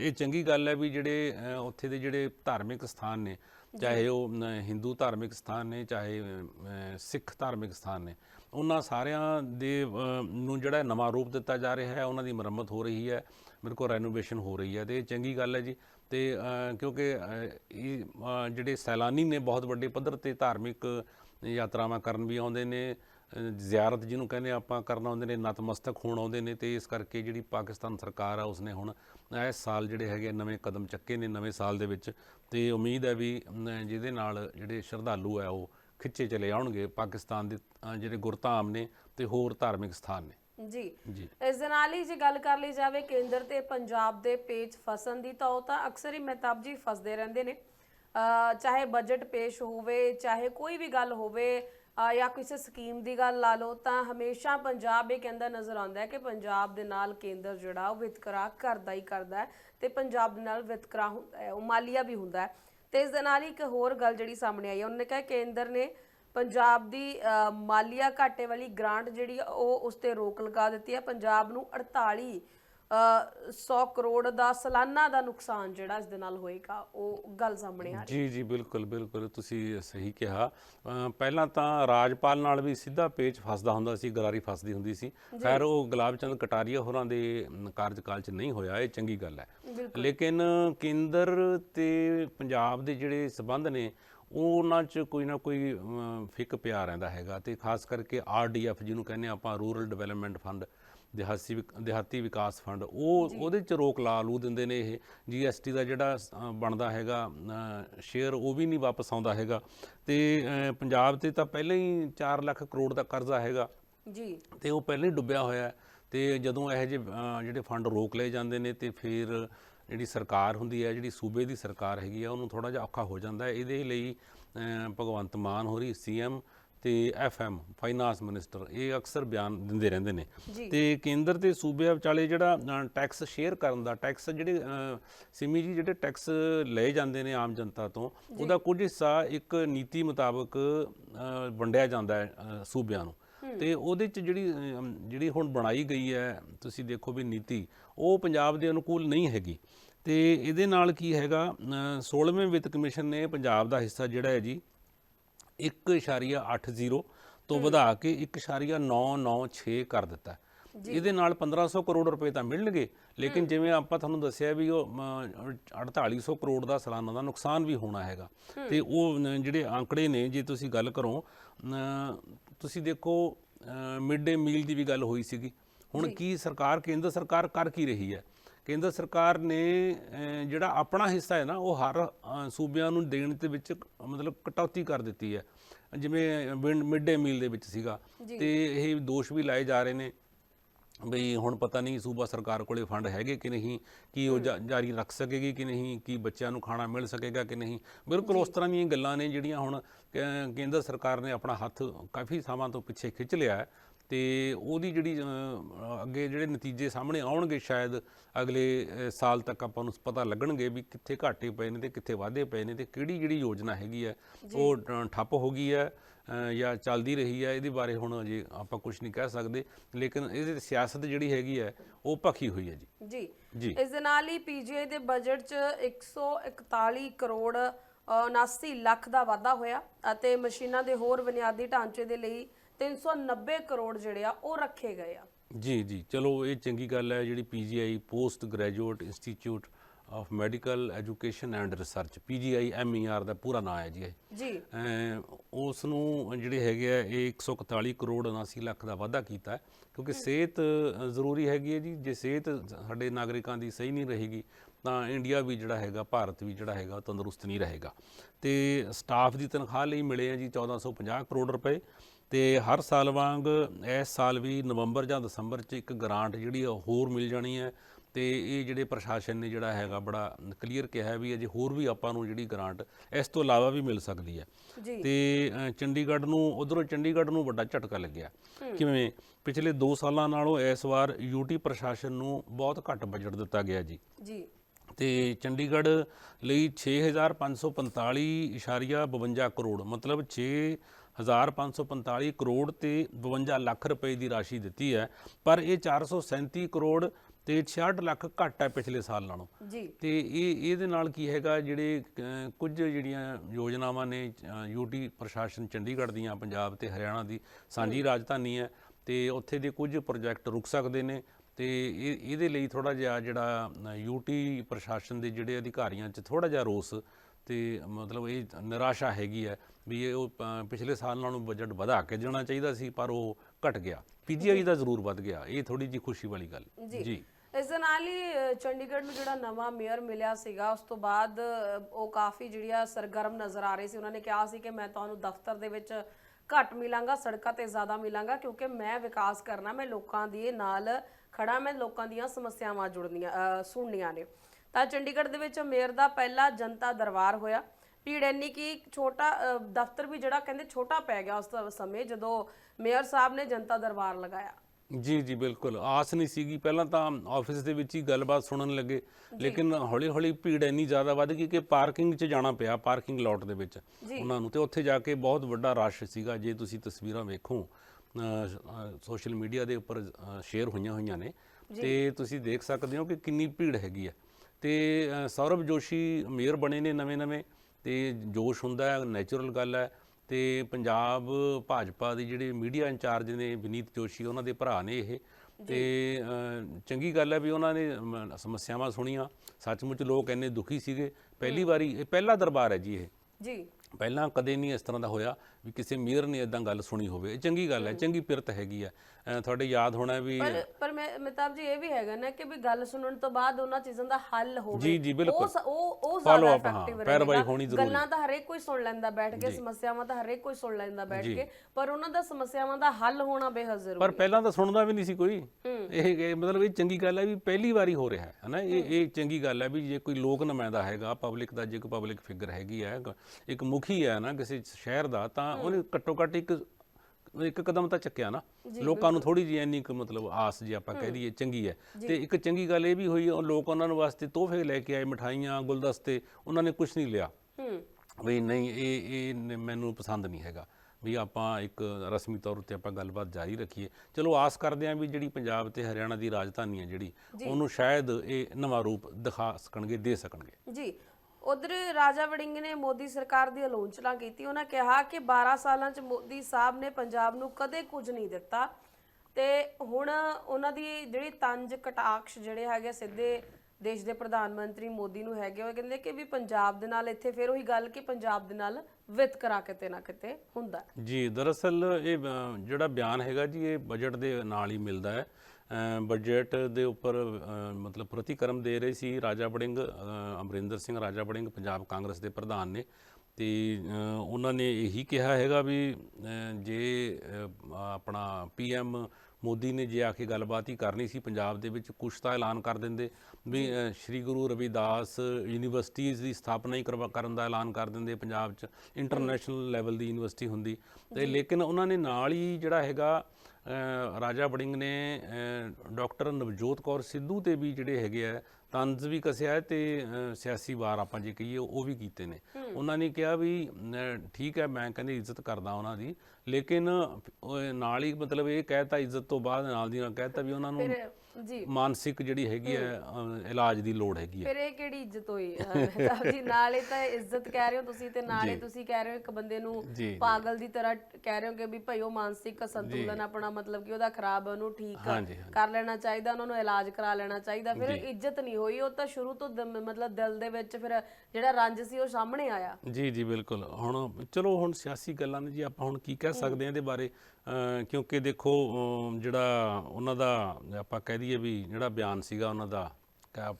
ਇਹ ਚੰਗੀ ਗੱਲ ਹੈ ਵੀ ਜਿਹੜੇ ਉੱਥੇ ਦੇ ਜਿਹੜੇ ਧਾਰਮਿਕ ਸਥਾਨ ਨੇ ਚਾਹੇ ਉਹ ਹਿੰਦੂ ਧਾਰਮਿਕ ਸਥਾਨ ਨੇ ਚਾਹੇ ਸਿੱਖ ਧਾਰਮਿਕ ਸਥਾਨ ਨੇ ਉਹਨਾਂ ਸਾਰਿਆਂ ਦੇ ਨੂੰ ਜਿਹੜਾ ਨਵਾਂ ਰੂਪ ਦਿੱਤਾ ਜਾ ਰਿਹਾ ਹੈ, ਉਹਨਾਂ ਦੀ ਮੁਰੰਮਤ ਹੋ ਰਹੀ ਹੈ ਬਿਲਕੁਲ ਰੈਨੋਵੇਸ਼ਨ ਹੋ ਰਹੀ ਹੈ ਤੇ ਇਹ ਚੰਗੀ ਗੱਲ ਹੈ ਜੀ। ਤੇ ਕਿਉਂਕਿ ਇਹ ਜਿਹੜੇ ਸੈਲਾਨੀ ਨੇ ਬਹੁਤ ਵੱਡੇ ਪੱਧਰ ਤੇ ਧਾਰਮਿਕ ਯਾਤਰਾਵਾਂ ਕਰਨ ਵੀ ਆਉਂਦੇ ਨੇ ਜ਼ਿਆਰਤ ਜਿਹਨੂੰ ਕਹਿੰਦੇ ਆਪਾਂ ਕਰਨ ਆਉਂਦੇ ਨੇ, ਨਤਮਸਤਕ ਹੋਣ ਆਉਂਦੇ ਨੇ ਤੇ ਇਸ ਕਰਕੇ ਜਿਹੜੀ ਪਾਕਿਸਤਾਨ ਸਰਕਾਰ ਆ ਉਸਨੇ ਹੁਣ ਇਸ ਸਾਲ ਜਿਹੜੇ ਹੈਗੇ ਨਵੇਂ ਕਦਮ ਚੱਕੇ ਨੇ ਨਵੇਂ ਸਾਲ ਦੇ ਵਿੱਚ ਤੇ ਉਮੀਦ ਹੈ ਵੀ ਜਿਹਦੇ ਨਾਲ ਜਿਹੜੇ ਸ਼ਰਧਾਲੂ ਆ ਉਹ ਖਿੱਚੇ ਚਲੇ ਆਉਣਗੇ ਪਾਕਿਸਤਾਨ ਦੇ ਅ, ਜਿਹੜੇ ਗੁਰਧਾਮ ਨੇ ਤੇ ਹੋਰ ਧਾਰਮਿਕ ਸਥਾਨ ਨੇ। ਜੀ। ਜੀ। ਇਸ ਦੇ ਨਾਲ ਹੀ ਜੇ ਗੱਲ ਕਰ ਲਈ ਜਾਵੇ ਕੇਂਦਰ ਤੇ ਪੰਜਾਬ ਦੇ ਪੇਚ ਫਸਣ ਦੀ ਤਾਂ ਉਹ ਤਾਂ ਅਕਸਰ ਹੀ ਮਹਿਤਾਬ ਜੀ ਫਸਦੇ ਰਹਿੰਦੇ ਨੇ। ਅਹ ਚਾਹੇ ਬਜਟ ਪੇਸ਼ ਹੋਵੇ ਚਾਹੇ ਕੋਈ ਵੀ ਗੱਲ ਹੋਵੇ ਜਾਂ ਕਿਸੇ ਸਕੀਮ ਦੀ ਗੱਲ ਲਾ ਲਓ ਤਾਂ ਹਮੇਸ਼ਾ ਪੰਜਾਬ ਇਹ ਕਹਿੰਦਾ ਨਜ਼ਰ ਆਉਂਦਾ ਹੈ ਕਿ ਪੰਜਾਬ ਦੇ ਨਾਲ ਕੇਂਦਰ ਜਿਹੜਾ ਉਹ ਵਿਤਕਰਾ ਕਰਦਾ ਹੀ ਕਰਦਾ ਹੈ ਤੇ ਪੰਜਾਬ ਦੇ ਨਾਲ ਵਿਤਕਰਾ ਹੁੰਦਾ ਹੈ ਉਹ ਮਾਲੀਆ ਵੀ ਹੁੰਦਾ ਹੈ। ਤੇ ਇਸ ਦੇ ਨਾਲ ਹੀ ਇੱਕ ਹੋਰ ਗੱਲ ਜਿਹੜੀ ਸਾਹਮਣੇ ਆਈ ਹੈ ਉਹਨੇ ਕਿਹਾ ਕੇਂਦਰ ਨੇ ਪੰਜਾਬ ਦੀ ਮਾਲੀਆ ਘਾਟੇ ਵਾਲੀ ਗ੍ਰਾਂਟ ਜਿਹੜੀ ਆ, ਉਹ ਉਸ ਤੇ ਰੋਕ ਲਗਾ ਦਿੱਤੀ ਹੈ। ਪੰਜਾਬ ਨੂੰ 48 100 ਕਰੋੜ ਦਾ ਸਾਲਾਨਾ ਦਾ ਨੁਕਸਾਨ ਜਿਹੜਾ ਇਸ ਦੇ ਨਾਲ ਹੋਏਗਾ ਉਹ ਗੱਲ ਸਾਹਮਣੇ ਆ ਰਹੀ ਜੀ ਜੀ ਬਿਲਕੁਲ ਬਿਲਕੁਲ ਤੁਸੀਂ ਸਹੀ ਕਿਹਾ। ਪਹਿਲਾਂ ਤਾਂ ਰਾਜਪਾਲ ਨਾਲ ਵੀ ਸਿੱਧਾ ਪੇਚ ਫਸਦਾ ਹੁੰਦਾ ਸੀ ਗਰਾਰੀ ਫਸਦੀ ਹੁੰਦੀ ਸੀ। ਖੈਰ ਉਹ ਗੁਲਾਬ ਚੰਦ ਕਟਾਰੀਆ ਹੋਰਾਂ ਦੇ ਕਾਰਜਕਾਲ 'ਚ ਨਹੀਂ ਹੋਇਆ ਇਹ ਚੰਗੀ ਗੱਲ ਹੈ। ਲੇਕਿਨ ਕੇਂਦਰ ਤੇ ਪੰਜਾਬ ਦੇ ਜਿਹੜੇ ਸਬੰਧ ਨੇ ਉਹ ਉਹਨਾਂ 'ਚ ਕੋਈ ਨਾ ਕੋਈ ਫਿੱਕ ਪਿਆ ਰਹਿੰਦਾ ਹੈਗਾ। ਤੇ ਖਾਸ ਕਰਕੇ ਆਰਡੀਐਫ ਜਿਹਨੂੰ ਕਹਿੰਦੇ ਆਪਾਂ ਰੂਰਲ ਡਿਵੈਲਪਮੈਂਟ ਫੰਡ ਦਿਹਾਤੀ ਦਿਹਾਤੀ ਵਿਕਾਸ ਫੰਡ ਉਹ ਉਹਦੇ ਚ ਰੋਕ ਲਾ ਲੂ ਦਿੰਦੇ ਨੇ ਇਹ। ਜੀਐਸਟੀ ਦਾ ਜਿਹੜਾ ਬਣਦਾ ਹੈਗਾ ਸ਼ੇਅਰ ਉਹ ਵੀ ਨਹੀਂ ਵਾਪਸ ਆਉਂਦਾ ਹੈਗਾ। ਤੇ ਪੰਜਾਬ ਤੇ ਤਾਂ ਪਹਿਲਾਂ ਹੀ 4 ਲੱਖ ਕਰੋੜ ਦਾ ਕਰਜ਼ਾ ਹੈਗਾ। ਜੀ। ਤੇ ਉਹ ਪਹਿਲਾਂ ਹੀ ਡੁੱਬਿਆ ਹੋਇਆ ਹੈ। ਤੇ ਜਦੋਂ ਇਹ ਜਿਹੜੇ ਫੰਡ ਰੋਕ ਲਏ ਜਾਂਦੇ ਨੇ ਤੇ ਫਿਰ ਜਿਹੜੀ ਸਰਕਾਰ ਹੁੰਦੀ ਹੈ ਜਿਹੜੀ ਸੂਬੇ ਦੀ ਸਰਕਾਰ ਹੈਗੀ ਆ ਉਹਨੂੰ ਥੋੜਾ ਜਿਹਾ ਔਖਾ ਹੋ ਜਾਂਦਾ ਹੈ। ਇਹਦੇ ਲਈ ਭਗਵੰਤ ਮਾਨ ਹੋਰੀ ਸੀਐਮ ਤੇ ਐਫਐਮ ਫਾਈਨਾਂਸ ਮਿਨਿਸਟਰ ਇਹ ਅਕਸਰ ਬਿਆਨ ਦਿੰਦੇ ਰਹਿੰਦੇ ਨੇ। ਤੇ ਕੇਂਦਰ ਤੇ ਸੂਬੇ ਵਿਚਾਲੇ ਜਿਹੜਾ ਟੈਕਸ ਸ਼ੇਅਰ ਕਰਨ ਦਾ ਟੈਕਸ ਜਿਹੜੇ ਸਿਮੀ ਜੀ ਜਿਹੜੇ ਟੈਕਸ ਲਏ ਜਾਂਦੇ ਨੇ ਆਮ ਜਨਤਾ ਤੋਂ ਉਹਦਾ ਕੁਝ ਹਿੱਸਾ ਇੱਕ ਨੀਤੀ ਮੁਤਾਬਕ ਵੰਡਿਆ ਜਾਂਦਾ ਹੈ ਸੂਬਿਆਂ ਨੂੰ। ਤੇ ਉਹਦੇ ਚ ਜਿਹੜੀ ਜਿਹੜੀ ਹੁਣ ਬਣਾਈ ਗਈ ਹੈ ਤੁਸੀਂ ਦੇਖੋ ਵੀ ਨੀਤੀ ਉਹ ਪੰਜਾਬ ਦੇ ਅਨੁਕੂਲ ਨਹੀਂ ਹੈਗੀ। ਤੇ ਇਹਦੇ ਨਾਲ ਕੀ ਹੈਗਾ ਅ, 16ਵੇਂ ਵਿੱਤ ਕਮਿਸ਼ਨ ਨੇ ਪੰਜਾਬ ਦਾ ਹਿੱਸਾ ਜਿਹੜਾ ਹੈ ਜੀ 1.80 ਤੋਂ ਵਧਾ ਕੇ 1.996 ਕਰ ਦਿੱਤਾ। ਇਹਦੇ ਨਾਲ 1500 ਕਰੋੜ ਰੁਪਏ ਤਾਂ ਮਿਲਣਗੇ ਲੇਕਿਨ ਜਿਵੇਂ ਆਪਾਂ ਤੁਹਾਨੂੰ ਦੱਸਿਆ ਵੀ ਉਹ ਅਮ, 4800 ਕਰੋੜ ਦਾ ਸਾਲਾਨਾ ਦਾ ਨੁਕਸਾਨ ਵੀ ਹੋਣਾ ਹੈਗਾ। ਤੇ ਉਹ ਜਿਹੜੇ ਆંકੜੇ ਨੇ ਜੇ ਤੁਸੀਂ ਗੱਲ ਕਰੋ ਤੁਸੀਂ ਦੇਖੋ ਮਿਡ ਡੇ ਮੀਲ ਦੀ ਵੀ ਗੱਲ ਹੋਈ ਸੀਗੀ। ਹੁਣ ਕੀ ਸਰਕਾਰ ਕੇਂਦਰ ਸਰਕਾਰ ਕਰ ਕੀ ਰਹੀ ਹੈ? ਕੇਂਦਰ ਸਰਕਾਰ ਨੇ ਜਿਹੜਾ ਆਪਣਾ ਹਿੱਸਾ ਹੈ ਨਾ ਉਹ ਹਰ ਸੂਬਿਆਂ ਨੂੰ ਦੇਣ ਦੇ ਵਿੱਚ ਮਤਲਬ ਕਟੌਤੀ ਕਰ ਦਿੱਤੀ ਹੈ। ਜਿਵੇਂ ਮਿਡ ਡੇ ਮੀਲ ਦੇ ਵਿੱਚ ਸੀਗਾ। ਤੇ ਇਹ ਦੋਸ਼ ਵੀ ਲਾਏ ਜਾ ਰਹੇ ਨੇ ਬਈ ਹੁਣ ਪਤਾ ਨਹੀਂ ਸੂਬਾ ਸਰਕਾਰ ਕੋਲੇ ਫੰਡ ਹੈਗੇ ਕਿ ਨਹੀਂ ਕੀ ਉਹ ਜਾਰੀ ਰੱਖ ਸਕੇਗੀ ਕਿ ਨਹੀਂ ਕੀ ਬੱਚਿਆਂ ਨੂੰ ਖਾਣਾ ਮਿਲ ਸਕੇਗਾ ਕਿ ਨਹੀਂ। ਬਿਲਕੁਲ ਉਸ ਤਰ੍ਹਾਂ ਦੀਆਂ ਗੱਲਾਂ ਨੇ ਜਿਹੜੀਆਂ ਹੁਣ ਕੇਂਦਰ ਸਰਕਾਰ ਨੇ ਆਪਣਾ ਹੱਥ ਕਾਫੀ ਸਮਾਂ ਤੋਂ ਪਿੱਛੇ ਖਿੱਚ ਲਿਆ ਹੈ। ਤੇ ਉਹਦੀ ਜਿਹੜੀ ਅੱਗੇ ਜਿਹੜੇ ਨਤੀਜੇ ਸਾਹਮਣੇ ਆਉਣਗੇ ਸ਼ਾਇਦ ਅਗਲੇ ਸਾਲ ਤੱਕ ਆਪਾਂ ਨੂੰ ਪਤਾ ਲੱਗਣਗੇ ਵੀ ਕਿੱਥੇ ਘਾਟੇ ਪਏ ਨੇ ਤੇ ਕਿੱਥੇ ਵਾਧੇ ਪਏ ਨੇ ਤੇ ਕਿਹੜੀ ਜਿਹੜੀ ਯੋਜਨਾ ਹੈਗੀ ਹੈ ਉਹ ਠੱਪ ਹੋ ਗਈ ਹੈ ਜਾਂ ਚੱਲਦੀ ਰਹੀ ਹੈ ਇਹਦੇ ਬਾਰੇ ਹੁਣ ਅਜੇ ਆਪਾਂ ਕੁਝ ਨਹੀਂ ਕਹਿ ਸਕਦੇ ਲੇਕਿਨ ਇਹਦੇ ਸਿਆਸਤ ਜਿਹੜੀ ਹੈਗੀ ਹੈ ਉਹ ਭਖੀ ਹੋਈ ਹੈ ਜੀ। ਜੀ। ਇਸ ਦੇ ਨਾਲ ਹੀ ਪੀਜੀਆਈ ਦੇ ਬਜਟ 'ਚ 141 ਕਰੋੜ ਅ, 79 ਲੱਖ ਦਾ ਵਾਧਾ ਹੋਇਆ ਅਤੇ ਮਸ਼ੀਨਾਂ ਦੇ ਹੋਰ ਬੁਨਿਆਦੀ ਢਾਂਚੇ ਦੇ ਲਈ 390 ਕਰੋੜ ਜਿਹੜੇ ਆ ਉਹ ਰੱਖੇ ਗਏ ਆ। ਜੀ ਜੀ। ਚਲੋ ਇਹ ਚੰਗੀ ਗੱਲ ਹੈ ਜਿਹੜੀ PGI post graduate institute of medical education and research PGIMER ਦਾ ਪੂਰਾ ਨਾਮ ਹੈ ਜੀ ਇਹ। ਜੀ। ਉਸ ਨੂੰ ਜਿਹੜੇ ਹੈਗੇ ਆ ਇਹ 141 ਕਰੋੜ 79 ਲੱਖ ਦਾ ਵਾਧਾ ਕੀਤਾ ਹੈ ਕਿਉਂਕਿ ਸਿਹਤ ਜ਼ਰੂਰੀ ਹੈਗੀ ਹੈ ਜੀ। ਜੇ ਸਿਹਤ ਸਾਡੇ ਨਾਗਰਿਕਾਂ ਦੀ ਸਹੀ ਨਹੀਂ ਰਹੇਗੀ ਤਾਂ ਇੰਡੀਆ ਵੀ ਜਿਹੜਾ ਹੈਗਾ ਭਾਰਤ ਵੀ ਜਿਹੜਾ ਹੈਗਾ ਤੰਦਰੁਸਤ ਨਹੀਂ ਰਹੇਗਾ। ਤੇ ਸਟਾਫ ਦੀ ਤਨਖਾਹ ਲਈ ਮਿਲੇ ਆ ਜੀ 1450 ਕਰੋੜ ਰੁਪਏ। ਤੇ ਹਰ ਸਾਲ ਵਾਂਗ ਇਸ ਸਾਲ ਵੀ ਨਵੰਬਰ ਜਾਂ ਦਸੰਬਰ ਚ ਇੱਕ ਗ੍ਰਾਂਟ ਜਿਹੜੀ ਆ ਹੋਰ ਮਿਲ ਜਾਣੀ ਹੈ ਤੇ ਇਹ ਜਿਹੜੇ ਪ੍ਰਸ਼ਾਸਨ ਨੇ ਜਿਹੜਾ ਹੈਗਾ ਬੜਾ ਕਲੀਅਰ ਕਿਹਾ ਵੀ ਅਜੇ ਹੋਰ ਵੀ ਆਪਾਂ ਨੂੰ ਜਿਹੜੀ ਗ੍ਰਾਂਟ ਇਸ ਤੋਂ ਇਲਾਵਾ ਵੀ ਮਿਲ ਸਕਦੀ ਹੈ। ਤੇ ਚੰਡੀਗੜ੍ਹ ਨੂੰ ਉਧਰੋਂ ਚੰਡੀਗੜ੍ਹ ਨੂੰ ਵੱਡਾ ਝਟਕਾ ਲੱਗਿਆ। ਕਿਵੇਂ? ਪਿਛਲੇ 2 ਸਾਲਾਂ ਨਾਲੋਂ ਇਸ ਵਾਰ ਯੂਟੀ ਪ੍ਰਸ਼ਾਸਨ ਨੂੰ ਬਹੁਤ ਘੱਟ ਬਜਟ ਦਿੱਤਾ ਗਿਆ ਜੀ। ਜੀ। ਤੇ ਚੰਡੀਗੜ੍ਹ ਲਈ 6545.52 ਕਰੋੜ ਮਤਲਬ 6545 ਕਰੋੜ ਤੇ 52 ਲੱਖ ਰੁਪਏ ਦੀ ਰਾਸ਼ੀ ਦਿੱਤੀ ਹੈ ਪਰ ਇਹ 437 ਕਰੋੜ ਤੇ 66 ਲੱਖ ਘੱਟ ਹੈ ਪਿਛਲੇ ਸਾਲ ਨਾਲੋਂ। ਜੀ। ਤੇ ਇਹ ਇਹਦੇ ਨਾਲ ਕੀ ਹੈਗਾ ਜਿਹੜੇ ਕੁਝ ਜਿਹੜੀਆਂ ਯੋਜਨਾਵਾਂ ਨੇ ਯੂਟੀ ਪ੍ਰਸ਼ਾਸਨ ਚੰਡੀਗੜ੍ਹ ਦੀਆਂ ਪੰਜਾਬ ਤੇ ਹਰਿਆਣਾ ਦੀ ਸਾਂਝੀ ਰਾਜਧਾਨੀ ਹੈ ਤੇ ਉੱਥੇ ਦੇ ਕੁਝ ਪ੍ਰੋਜੈਕਟ ਰੁਕ ਸਕਦੇ ਨੇ ਤੇ ਇਹ ਇਹਦੇ ਲਈ ਥੋੜਾ ਜਿਹਾ ਜਿਹੜਾ ਯੂਟੀ ਪ੍ਰਸ਼ਾਸਨ ਦੇ ਜਿਹੜੇ ਅਧਿਕਾਰੀਆਂ 'ਚ ਥੋੜਾ ਜਿਹਾ ਰੋਸ ਤੇ ਮਤਲਬ ਇਹ ਨਿਰਾਸ਼ਾ ਹੈਗੀ ਹੈ ਵੀ ਇਹ ਉਹ ਪਿਛਲੇ ਸਾਲ ਨਾਲੋਂ ਬਜਟ ਵਧਾ ਕੇ ਦੇਣਾ ਚਾਹੀਦਾ ਸੀ ਪਰ ਉਹ ਘਟ ਗਿਆ। ਪੀਜੀਆਈ ਦਾ ਜ਼ਰੂਰ ਵੱਧ ਗਿਆ। ਇਹ ਥੋੜੀ ਜਿਹੀ ਖੁਸ਼ੀ ਵਾਲੀ ਗੱਲ। ਜੀ। ਇਸ ਦੇ ਨਾਲ ਹੀ ਚੰਡੀਗੜ੍ਹ ਨੂੰ ਜਿਹੜਾ ਨਵਾਂ ਮੇਅਰ ਮਿਲਿਆ ਸੀਗਾ ਉਸ ਤੋਂ ਬਾਅਦ ਉਹ ਕਾਫੀ ਜਿਹੜੀਆਂ ਸਰਗਰਮ ਨਜ਼ਰ ਆ ਰਹੇ ਸੀ। ਉਹਨਾਂ ਨੇ ਕਿਹਾ ਸੀ ਕਿ ਮੈਂ ਤੁਹਾਨੂੰ ਦਫ਼ਤਰ ਦੇ ਵਿੱਚ ਘੱਟ ਮਿਲਾਂਗਾ ਸੜਕਾਂ ਤੇ ਜ਼ਿਆਦਾ ਮਿਲਾਂਗਾ ਕਿਉਂਕਿ ਮੈਂ ਵਿਕਾਸ ਕਰਨਾ ਮੈਂ ਲੋਕਾਂ ਦੇ ਨਾਲ ਖੜਾ ਮੈਂ ਲੋਕਾਂ ਦੀਆਂ ਸਮੱਸਿਆਵਾਂ ਜੁੜਨੀਆਂ ਸੁਣਨੀਆਂ ਨੇ। ਤਾਂ ਚੰਡੀਗੜ੍ਹ ਦੇ ਵਿੱਚ ਮੇਅਰ ਦਾ ਪਹਿਲਾ ਜਨਤਾ ਦਰਬਾਰ ਹੋਇਆ। ਭੀੜ ਇੰਨੀ ਕਿ ਛੋਟਾ ਦਫ਼ਤਰ ਵੀ ਜਿਹੜਾ ਕਹਿੰਦੇ ਛੋਟਾ ਪੈ ਗਿਆ ਉਸ ਸਮੇਂ ਜਦੋਂ ਮੇਅਰ ਸਾਹਿਬ ਨੇ ਜਨਤਾ ਦਰਬਾਰ ਲਗਾਇਆ। ਜੀ ਜੀ ਬਿਲਕੁਲ। ਆਸ ਨਹੀਂ ਸੀਗੀ। ਪਹਿਲਾਂ ਤਾਂ ਆਫਿਸ ਦੇ ਵਿੱਚ ਹੀ ਗੱਲਬਾਤ ਸੁਣਨ ਲੱਗੇ। ਲੇਕਿਨ ਹੌਲੀ ਹੌਲੀ ਭੀੜ ਇੰਨੀ ਜ਼ਿਆਦਾ ਵੱਧ ਗਈ ਕਿ ਪਾਰਕਿੰਗ 'ਚ ਜਾਣਾ ਪਿਆ ਪਾਰਕਿੰਗ ਲਾਟ ਦੇ ਵਿੱਚ ਉਹਨਾਂ ਨੂੰ। ਤੇ ਉੱਥੇ ਜਾ ਕੇ ਬਹੁਤ ਵੱਡਾ ਰਸ਼ ਸੀਗਾ। ਜੇ ਤੁਸੀਂ ਤਸਵੀਰਾਂ ਵੇਖੋ ਸੋਸ਼ਲ ਮੀਡੀਆ ਦੇ ਉੱਪਰ ਸ਼ੇਅਰ ਹੋਈਆਂ ਹੋਈਆਂ ਨੇ। ਤੇ ਤੁਸੀਂ ਦੇਖ ਸਕਦੇ ਹੋ ਕਿ ਕਿੰਨੀ ਭੀੜ ਹੈਗੀ ਹੈ। ਤੇ ਸੌਰਵ ਜੋਸ਼ੀ ਮੇਅਰ ਬਣੇ ਨੇ ਨਵੇਂ-ਨਵੇਂ ਤੇ ਜੋਸ਼ ਹੁੰਦਾ ਹੈ ਨੈਚੁਰਲ ਗੱਲ ਹੈ ਤੇ ਪੰਜਾਬ ਭਾਜਪਾ ਦੇ ਜਿਹੜੇ ਮੀਡੀਆ ਇੰਚਾਰਜ ਨੇ ਵਿਨੀਤ ਜੋਸ਼ੀ ਉਹਨਾਂ ਦੇ ਭਰਾ ਨੇ ਇਹ। ਤੇ ਚੰਗੀ ਗੱਲ ਹੈ ਵੀ ਉਹਨਾਂ ਨੇ ਸਮੱਸਿਆਵਾਂ ਸੁਣੀਆਂ। ਸੱਚਮੁੱਚ ਲੋਕ ਇੰਨੇ ਦੁਖੀ ਸੀਗੇ। ਪਹਿਲੀ ਵਾਰੀ ਇਹ ਪਹਿਲਾ ਦਰਬਾਰ ਹੈ ਜੀ ਇਹ। ਜੀ। ਪਹਿਲਾਂ ਕਦੇ ਨਹੀਂ ਇਸ ਤਰ੍ਹਾਂ ਦਾ ਹੋਇਆ। ਵੀ ਕਿਸੇ ਮੀਰ ਨੇ ਇਦਾਂ ਗੱਲ ਸੁਣੀ ਹੋਵੇ। ਇਹ ਚੰਗੀ ਗੱਲ ਹੈ ਚੰਗੀ ਪਿਰਤ ਹੈਗੀ ਅ, ਤੁਹਾਡੇ ਯਾਦ ਹੋਣਾ ਵੀ ਪਰ ਪਰ ਮੈਂ ਮਹਿਤਾਬ ਜੀ ਇਹ ਵੀ ਹੈਗਾ ਨਾ ਕਿ ਵੀ ਗੱਲ ਸੁਣਨ ਤੋਂ ਬਾਅਦ ਉਹਨਾਂ ਚੀਜ਼ਾਂ ਦਾ ਹੱਲ ਹੋਵੇ। ਜੀ, ਜੀ, ਬਿਲਕੁਲ। ਉਹ ਸ- ਉਹ ਜ਼ਿਆਦਾ up, ਹਾਂ, ਇਫੈਕਟਿਵ ਪੈਰਵਾਈ ਹੋਣੀ ਜ਼ਰੂਰੀ। ਗੱਲਾਂ ਤਾਂ ਹਰੇਕ ਕੋਈ ਸੁਣ ਲੈਂਦਾ ਬੈਠ ਕੇ ਸਮੱਸਿਆਵਾਂ ਤਾਂ ਹਰੇਕ ਕੋਈ ਸੁਣ ਲੈਂਦਾ ਬੈਠ ਕੇ। ਪਰ ਉਹਨਾਂ ਦਾ ਸਮੱਸਿਆਵਾਂ ਦਾ ਹੱਲ ਹੋਣਾ ਬੇਹੱਦ ਜ਼ਰੂਰੀ ਪਰ ਪਹਿਲਾਂ ਤਾਂ ਸੁਣਦਾ ਵੀ ਨਹੀਂ ਸੀ ਕੋਈ। ਇਹ ਇਹ ਮਤਲਬ ਇਹ ਚੰਗੀ ਗੱਲ ਹੈ ਵੀ ਪਹਿਲੀ ਵਾਰੀ ਹੋ ਰਿਹਾ ਹੈ ਹਨਾ ਇਹ ਇਹ ਚੰਗੀ ਗੱਲ ਹੈ ਵੀ ਜੇ ਕੋਈ ਲੋਕ ਨੁਮਾਇੰਦਾ ਹੈਗਾ ਪਬਲਿਕ ਦਾ ਜੇ ਕੋਈ ਪਬਲਿਕ ਫਿਗਰ ਹੈਗੀ ਹੈ ਗ- ਇੱਕ ਮੁਖੀ ਹੈ ਨਾ ਕਿਸੇ ਸ਼ਹਿਰ ਦਾ ਤਾਂ ਉਹਨੇ ਘੱਟੋ ਘੱਟ ਇੱਕ ਇੱਕ ਕਦਮ ਤਾਂ ਚੱਕਿਆ ਨਾ। ਲੋਕਾਂ ਨੂੰ ਥੋੜੀ ਜਿਹੀ ਇੰਨੀ ਕੁ ਮਤਲਬ ਆਸ ਜੇ ਆਪਾਂ ਕਹਿ ਦਈਏ ਚੰਗੀ ਹੈ। ਤੇ ਇੱਕ ਚੰਗੀ ਗੱਲ ਇਹ ਵੀ ਹੋਈ ਉਹ ਲੋਕ ਉਹਨਾਂ ਨੂੰ ਵਾਸਤੇ ਤੋਹਫੇ ਲੈ ਕੇ ਆਏ ਮਠਾਈਆਂ ਗੁਲਦਸਤੇ ਉਹਨਾਂ ਨੇ ਕੁਝ ਨਹੀਂ ਲਿਆ। ਵੀ ਨਹੀਂ ਇਹ ਇਹ ਮੈਨੂੰ ਪਸੰਦ ਨਹੀਂ ਹੈਗਾ। ਵੀ ਆਪਾਂ ਇੱਕ ਰਸਮੀ ਤੌਰ ਉੱਤੇ ਆਪਾਂ ਗੱਲਬਾਤ ਜਾਰੀ ਰੱਖੀਏ। ਚਲੋ ਆਸ ਕਰਦੇ ਹਾਂ ਵੀ ਜਿਹੜੀ ਪੰਜਾਬ ਤੇ ਹਰਿਆਣਾ ਦੀ ਰਾਜਧਾਨੀ ਹੈ ਜਿਹੜੀ ਉਹਨੂੰ ਸ਼ਾਇਦ ਇਹ ਨਵਾਂ ਰੂਪ ਦਿਖਾ ਸਕਣਗੇ ਦੇ ਸਕਣਗੇ। ਜੀ। ਉਧਰ ਰਾਜਾ ਵੜਿੰਗ ਨੇ ਮੋਦੀ ਸਰਕਾਰ ਦੀ ਆਲੋਚਨਾ ਕੀਤੀ। ਉਹਨਾਂ ਕਿਹਾ ਕਿ 12 ਸਾਲਾਂ 'ਚ ਮੋਦੀ ਸਾਹਿਬ ਨੇ ਪੰਜਾਬ ਨੂੰ ਕਦੇ ਕੁਝ ਨਹੀਂ ਦਿੱਤਾ। ਤੇ ਹੁਣ ਉਹਨਾਂ ਦੀ ਜਿਹੜੀ ਤੰਜ ਕਟਾਕਸ਼ ਜਿਹੜੇ ਹੈਗੇ ਸਿੱਧੇ ਦੇਸ਼ ਦੇ ਪ੍ਰਧਾਨ ਮੰਤਰੀ ਮੋਦੀ ਨੂੰ ਹੈਗੇ, ਉਹ ਕਹਿੰਦੇ ਕਿ ਵੀ ਪੰਜਾਬ ਦੇ ਨਾਲ ਇੱਥੇ ਫਿਰ ਉਹੀ ਗੱਲ ਕਿ ਪੰਜਾਬ ਦੇ ਨਾਲ ਵਿਤਕਰਾ ਕਿਤੇ ਨਾ ਕਿਤੇ ਹੁੰਦਾ। ਜੀ, ਦਰਅਸਲ ਇਹ ਜਿਹੜਾ ਬਿਆਨ ਹੈਗਾ ਜੀ, ਇਹ ਬਜਟ ਦੇ ਨਾਲ ਹੀ ਮਿਲਦਾ ਹੈ। ਬਜਟ ਦੇ ਉੱਪਰ ਮਤਲਬ ਪ੍ਰਤੀਕਰਮ ਦੇ ਰਹੇ ਸੀ ਰਾਜਾ ਵੜਿੰਗ ਅ, ਅਮਰਿੰਦਰ ਸਿੰਘ ਰਾਜਾ ਵੜਿੰਗ ਪੰਜਾਬ ਕਾਂਗਰਸ ਦੇ ਪ੍ਰਧਾਨ ਨੇ। ਤੇ ਉਹਨਾਂ ਨੇ ਇਹੀ ਕਿਹਾ ਹੈਗਾ ਵੀ ਜੇ ਆਪਣਾ ਪੀਐਮ ਮੋਦੀ ਨੇ ਜੇ ਆ ਕੇ ਗੱਲਬਾਤ ਹੀ ਕਰਨੀ ਸੀ ਪੰਜਾਬ ਦੇ ਵਿੱਚ ਕੁਛ ਤਾਂ ਐਲਾਨ ਕਰ ਦਿੰਦੇ। ਵੀ ਸ਼੍ਰੀ ਗੁਰੂ ਰਵਿਦਾਸ ਯੂਨੀਵਰਸਿਟੀਆਂ ਦੀ ਸਥਾਪਨਾ ਹੀ ਕਰਵਾ- ਕਰਨ ਦਾ ਐਲਾਨ ਕਰ ਦਿੰਦੇ ਪੰਜਾਬ 'ਚ। ਇੰਟਰਨੈਸ਼ਨਲ ਲੈਵਲ ਦੀ ਯੂਨੀਵਰਸਿਟੀ ਹੁੰਦੀ। ਤੇ ਲੇਕਿਨ ਉਹਨਾਂ ਨੇ ਨਾਲ ਹੀ ਜਿਹੜਾ ਹੈਗਾ ਰਾਜਾ ਵੜਿੰਗ ਨੇ ਡਾਕਟਰ ਨਵਜੋਤ ਕੌਰ ਸਿੱਧੂ ਤੇ ਵੀ ਜਿਹੜੇ ਹੈਗੇ ਆ ਤੰਜ਼ ਵੀ ਕਸਿਆ ਤੇ ਸਿਆਸੀ ਵਾਰ ਆਪਾਂ ਜੇ ਕਹੀਏ ਉਹ ਵੀ ਕੀਤੇ ਨੇ। ਉਹਨਾਂ ਨੇ ਕਿਹਾ ਵੀ ਠੀਕ ਹੈ ਮੈਂ ਕਹਿੰਦੇ ਇੱਜ਼ਤ ਕਰਦਾ ਉਹਨਾਂ ਦੀ ਲੇਕਿਨ ਨਾਲ ਹੀ ਮਤਲਬ ਇਹ ਕਹਿਤਾ ਇੱਜ਼ਤ ਤੋਂ ਬਾਅਦ ਨਾਲ ਦੀ ਨਾਲ ਕਹਿਤਾ ਵੀ ਉਹਨਾਂ ਨੂੰ ਜੀ। ਮਾਨਸਿਕ ਜਿਹੜੀ ਹੈਗੀ ਹੈ ਅ, ਇਲਾਜ ਦੀ ਲੋੜ ਹੈਗੀ ਹੈ। ਫਿਰ ਇਹ ਕਿਹੜੀ ਇੱਜ਼ਤ ਹੋਈ? ਅਹ ਮਹਿਤਾਬ ਜੀ ਨਾਲੇ ਤਾਂ ਇੱਜ਼ਤ ਕਹਿ ਰਹੇ ਹੋ ਤੁਸੀਂ ਤੇ ਨਾਲੇ ਤੁਸੀਂ ਕਹਿ ਰਹੇ ਹੋ ਇੱਕ ਬੰਦੇ ਨੂੰ ਜੀ, ਪਾਗਲ ਦੀ ਤਰ੍ਹਾਂ ਕਹਿ ਰਹੇ ਹੋ ਕਿ ਵੀ ਭਾਈ ਉਹ ਮਾਨਸਿਕ ਸੰਤੁਲਨ ਆਪਣਾ ਮਤਲਬ ਕਿ ਉਹਦਾ ਖਰਾਬ ਹੈ ਉਹਨੂੰ ਠੀਕ ਹਾਂਜੀ, ਕਰ ਲੈਣਾ ਚਾਹੀਦਾ ਉਹਨਾਂ ਨੂੰ ਇਲਾਜ ਕਰਾ ਲੈਣਾ ਚਾਹੀਦਾ। ਫਿਰ ਇੱਜ਼ਤ ਨਹੀਂ ਹੋਈ ਉਹ ਤਾਂ ਸ਼ੁਰੂ ਤੋਂ ਦਮ- ਮਤਲਬ ਦਿਲ ਦੇ ਵਿੱਚ ਫਿਰ ਜਿਹੜਾ ਰੰਜ ਸੀ ਉਹ ਸਾਹਮਣੇ ਆਇਆ। ਜੀ ਜੀ ਬਿਲਕੁਲ। ਹੁਣ ਚਲੋ ਹੁਣ ਸਿਆਸੀ ਗੱਲਾਂ ਨੇ ਜੀ ਆਪਾਂ ਹੁਣ ਕੀ ਕਹਿ ਸਕਦੇ ਹਾਂ ਇਹਦੇ ਬਾਰੇ? ਕਿਉਂਕਿ ਦੇਖੋ ਜਿਹੜਾ ਉਹਨਾਂ ਦਾ ਆਪਾਂ ਕਹਿ ਦਈਏ ਵੀ ਜਿਹੜਾ ਬਿਆਨ ਸੀਗਾ ਉਹਨਾਂ ਦਾ ਕਾ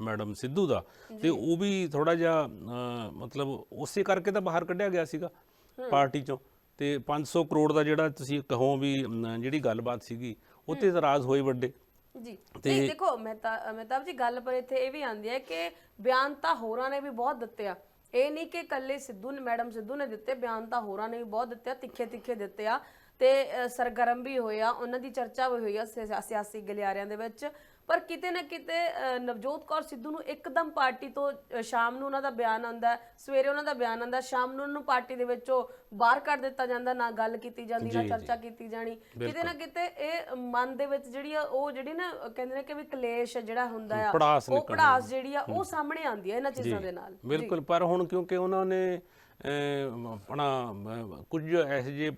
ਮੈਡਮ ਸਿੱਧੂ ਦਾ ਤੇ ਉਹ ਵੀ ਥੋੜਾ ਜਿਹਾ ਮਤਲਬ ਉਸੇ ਕਰਕੇ ਤਾਂ ਬਾਹਰ ਕੱਢਿਆ ਗਿਆ ਸੀਗਾ ਪਾਰਟੀ ਚੋਂ। ਤੇ 500 ਕਰੋੜ ਦਾ ਜਿਹੜਾ ਤੁਸੀਂ ਕਹੋ ਵੀ ਜਿਹੜੀ ਗੱਲਬਾਤ ਸੀਗੀ ਉੱਤੇ ਇਤਰਾਜ਼ ਹੋਏ ਵੱਡੇ। ਜੀ। ਨਹੀਂ ਦੇਖੋ ਮਹਿਤਾ ਮਹਿਤਾਬ ਜੀ ਗੱਲ ਪਰ ਇੱਥੇ ਇਹ ਵੀ ਆਂਦੀ ਹੈ ਕਿ ਬਿਆਨ ਤਾਂ ਹੋਰਾਂ ਨੇ ਵੀ ਬਹੁਤ ਦਿੱਤੇ ਆ। ਇਹ ਨਹੀਂ ਕਿ ਕੱਲੇ ਸਿੱਧੂ ਨੇ, ਮੈਡਮ ਸਿੱਧੂ ਨੇ ਦਿੱਤੇ, ਬਿਆਨ ਤਾਂ ਹੋਰਾਂ ਨੇ ਵੀ ਬਹੁਤ ਦਿੱਤੇ ਤਿੱਖੇ ਤਿੱਖੇ ਦਿੱਤੇ ਆ। ਤੇ ਸਰਗਰਮ ਵੀ ਹੋਏ ਆ, ਉਹਨਾਂ ਦੀ ਚਰਚਾ ਵੀ ਹੋਈ ਆ ਸਿਆਸੀ ਗਲਿਆਰਿਆਂ ਦੇ ਵਿੱਚ। ਪਰ ਕਿਤੇ ਨਾ ਕਿਤੇ ਨਵਜੋਤ ਕੌਰ ਸਿੱਧੂ ਨੂੰ ਇੱਕਦਮ ਪਾਰਟੀ ਤੋਂ ਸ਼ਾਮ ਨੂੰ ਉਹਨਾਂ ਦਾ ਬਿਆਨ ਹੈ, ਸਵੇਰੇ ਉਹਨਾਂ ਦਾ ਬਿਆਨ ਆਂਦਾ ਸ਼ਾਮ ਨੂੰ ਉਹਨਾਂ ਪਾਰਟੀ ਦੇ ਵਿੱਚੋਂ ਬਾਹਰ ਕੱਢ ਦਿੱਤਾ ਜਾਂਦਾ ਨਾ ਗੱਲ ਕੀਤੀ ਜਾਂਦੀ ਨਾ ਚਰਚਾ ਕੀਤੀ ਜਾਣੀ। ਕਿਤੇ ਨਾ ਕਿਤੇ ਇਹ ਮਨ ਦੇ ਵਿੱਚ ਜਿਹੜੀ ਆ ਉਹ ਜਿਹੜੀ ਨਾ ਕਹਿੰਦੇ ਨੇ ਕਿ ਵੀ ਕਲੇਸ਼ ਜਿਹੜਾ ਹੁੰਦਾ ਆ ਉਹ ਪੜਾਸ ਜਿਹੜੀ ਆ ਉਹ ਸਾਹਮਣੇ ਆਂਦੀ ਆ ਇਹਨਾਂ ਚੀਜ਼ਾਂ ਦੇ ਨਾਲ। ਬਿਲਕੁਲ। ਪਰ ਹੁਣ ਕਿਉਂਕਿ ਉਹਨਾਂ ਨੇ ਆਪਣਾ ਕੁਝ ਐਸੇ ਜੇ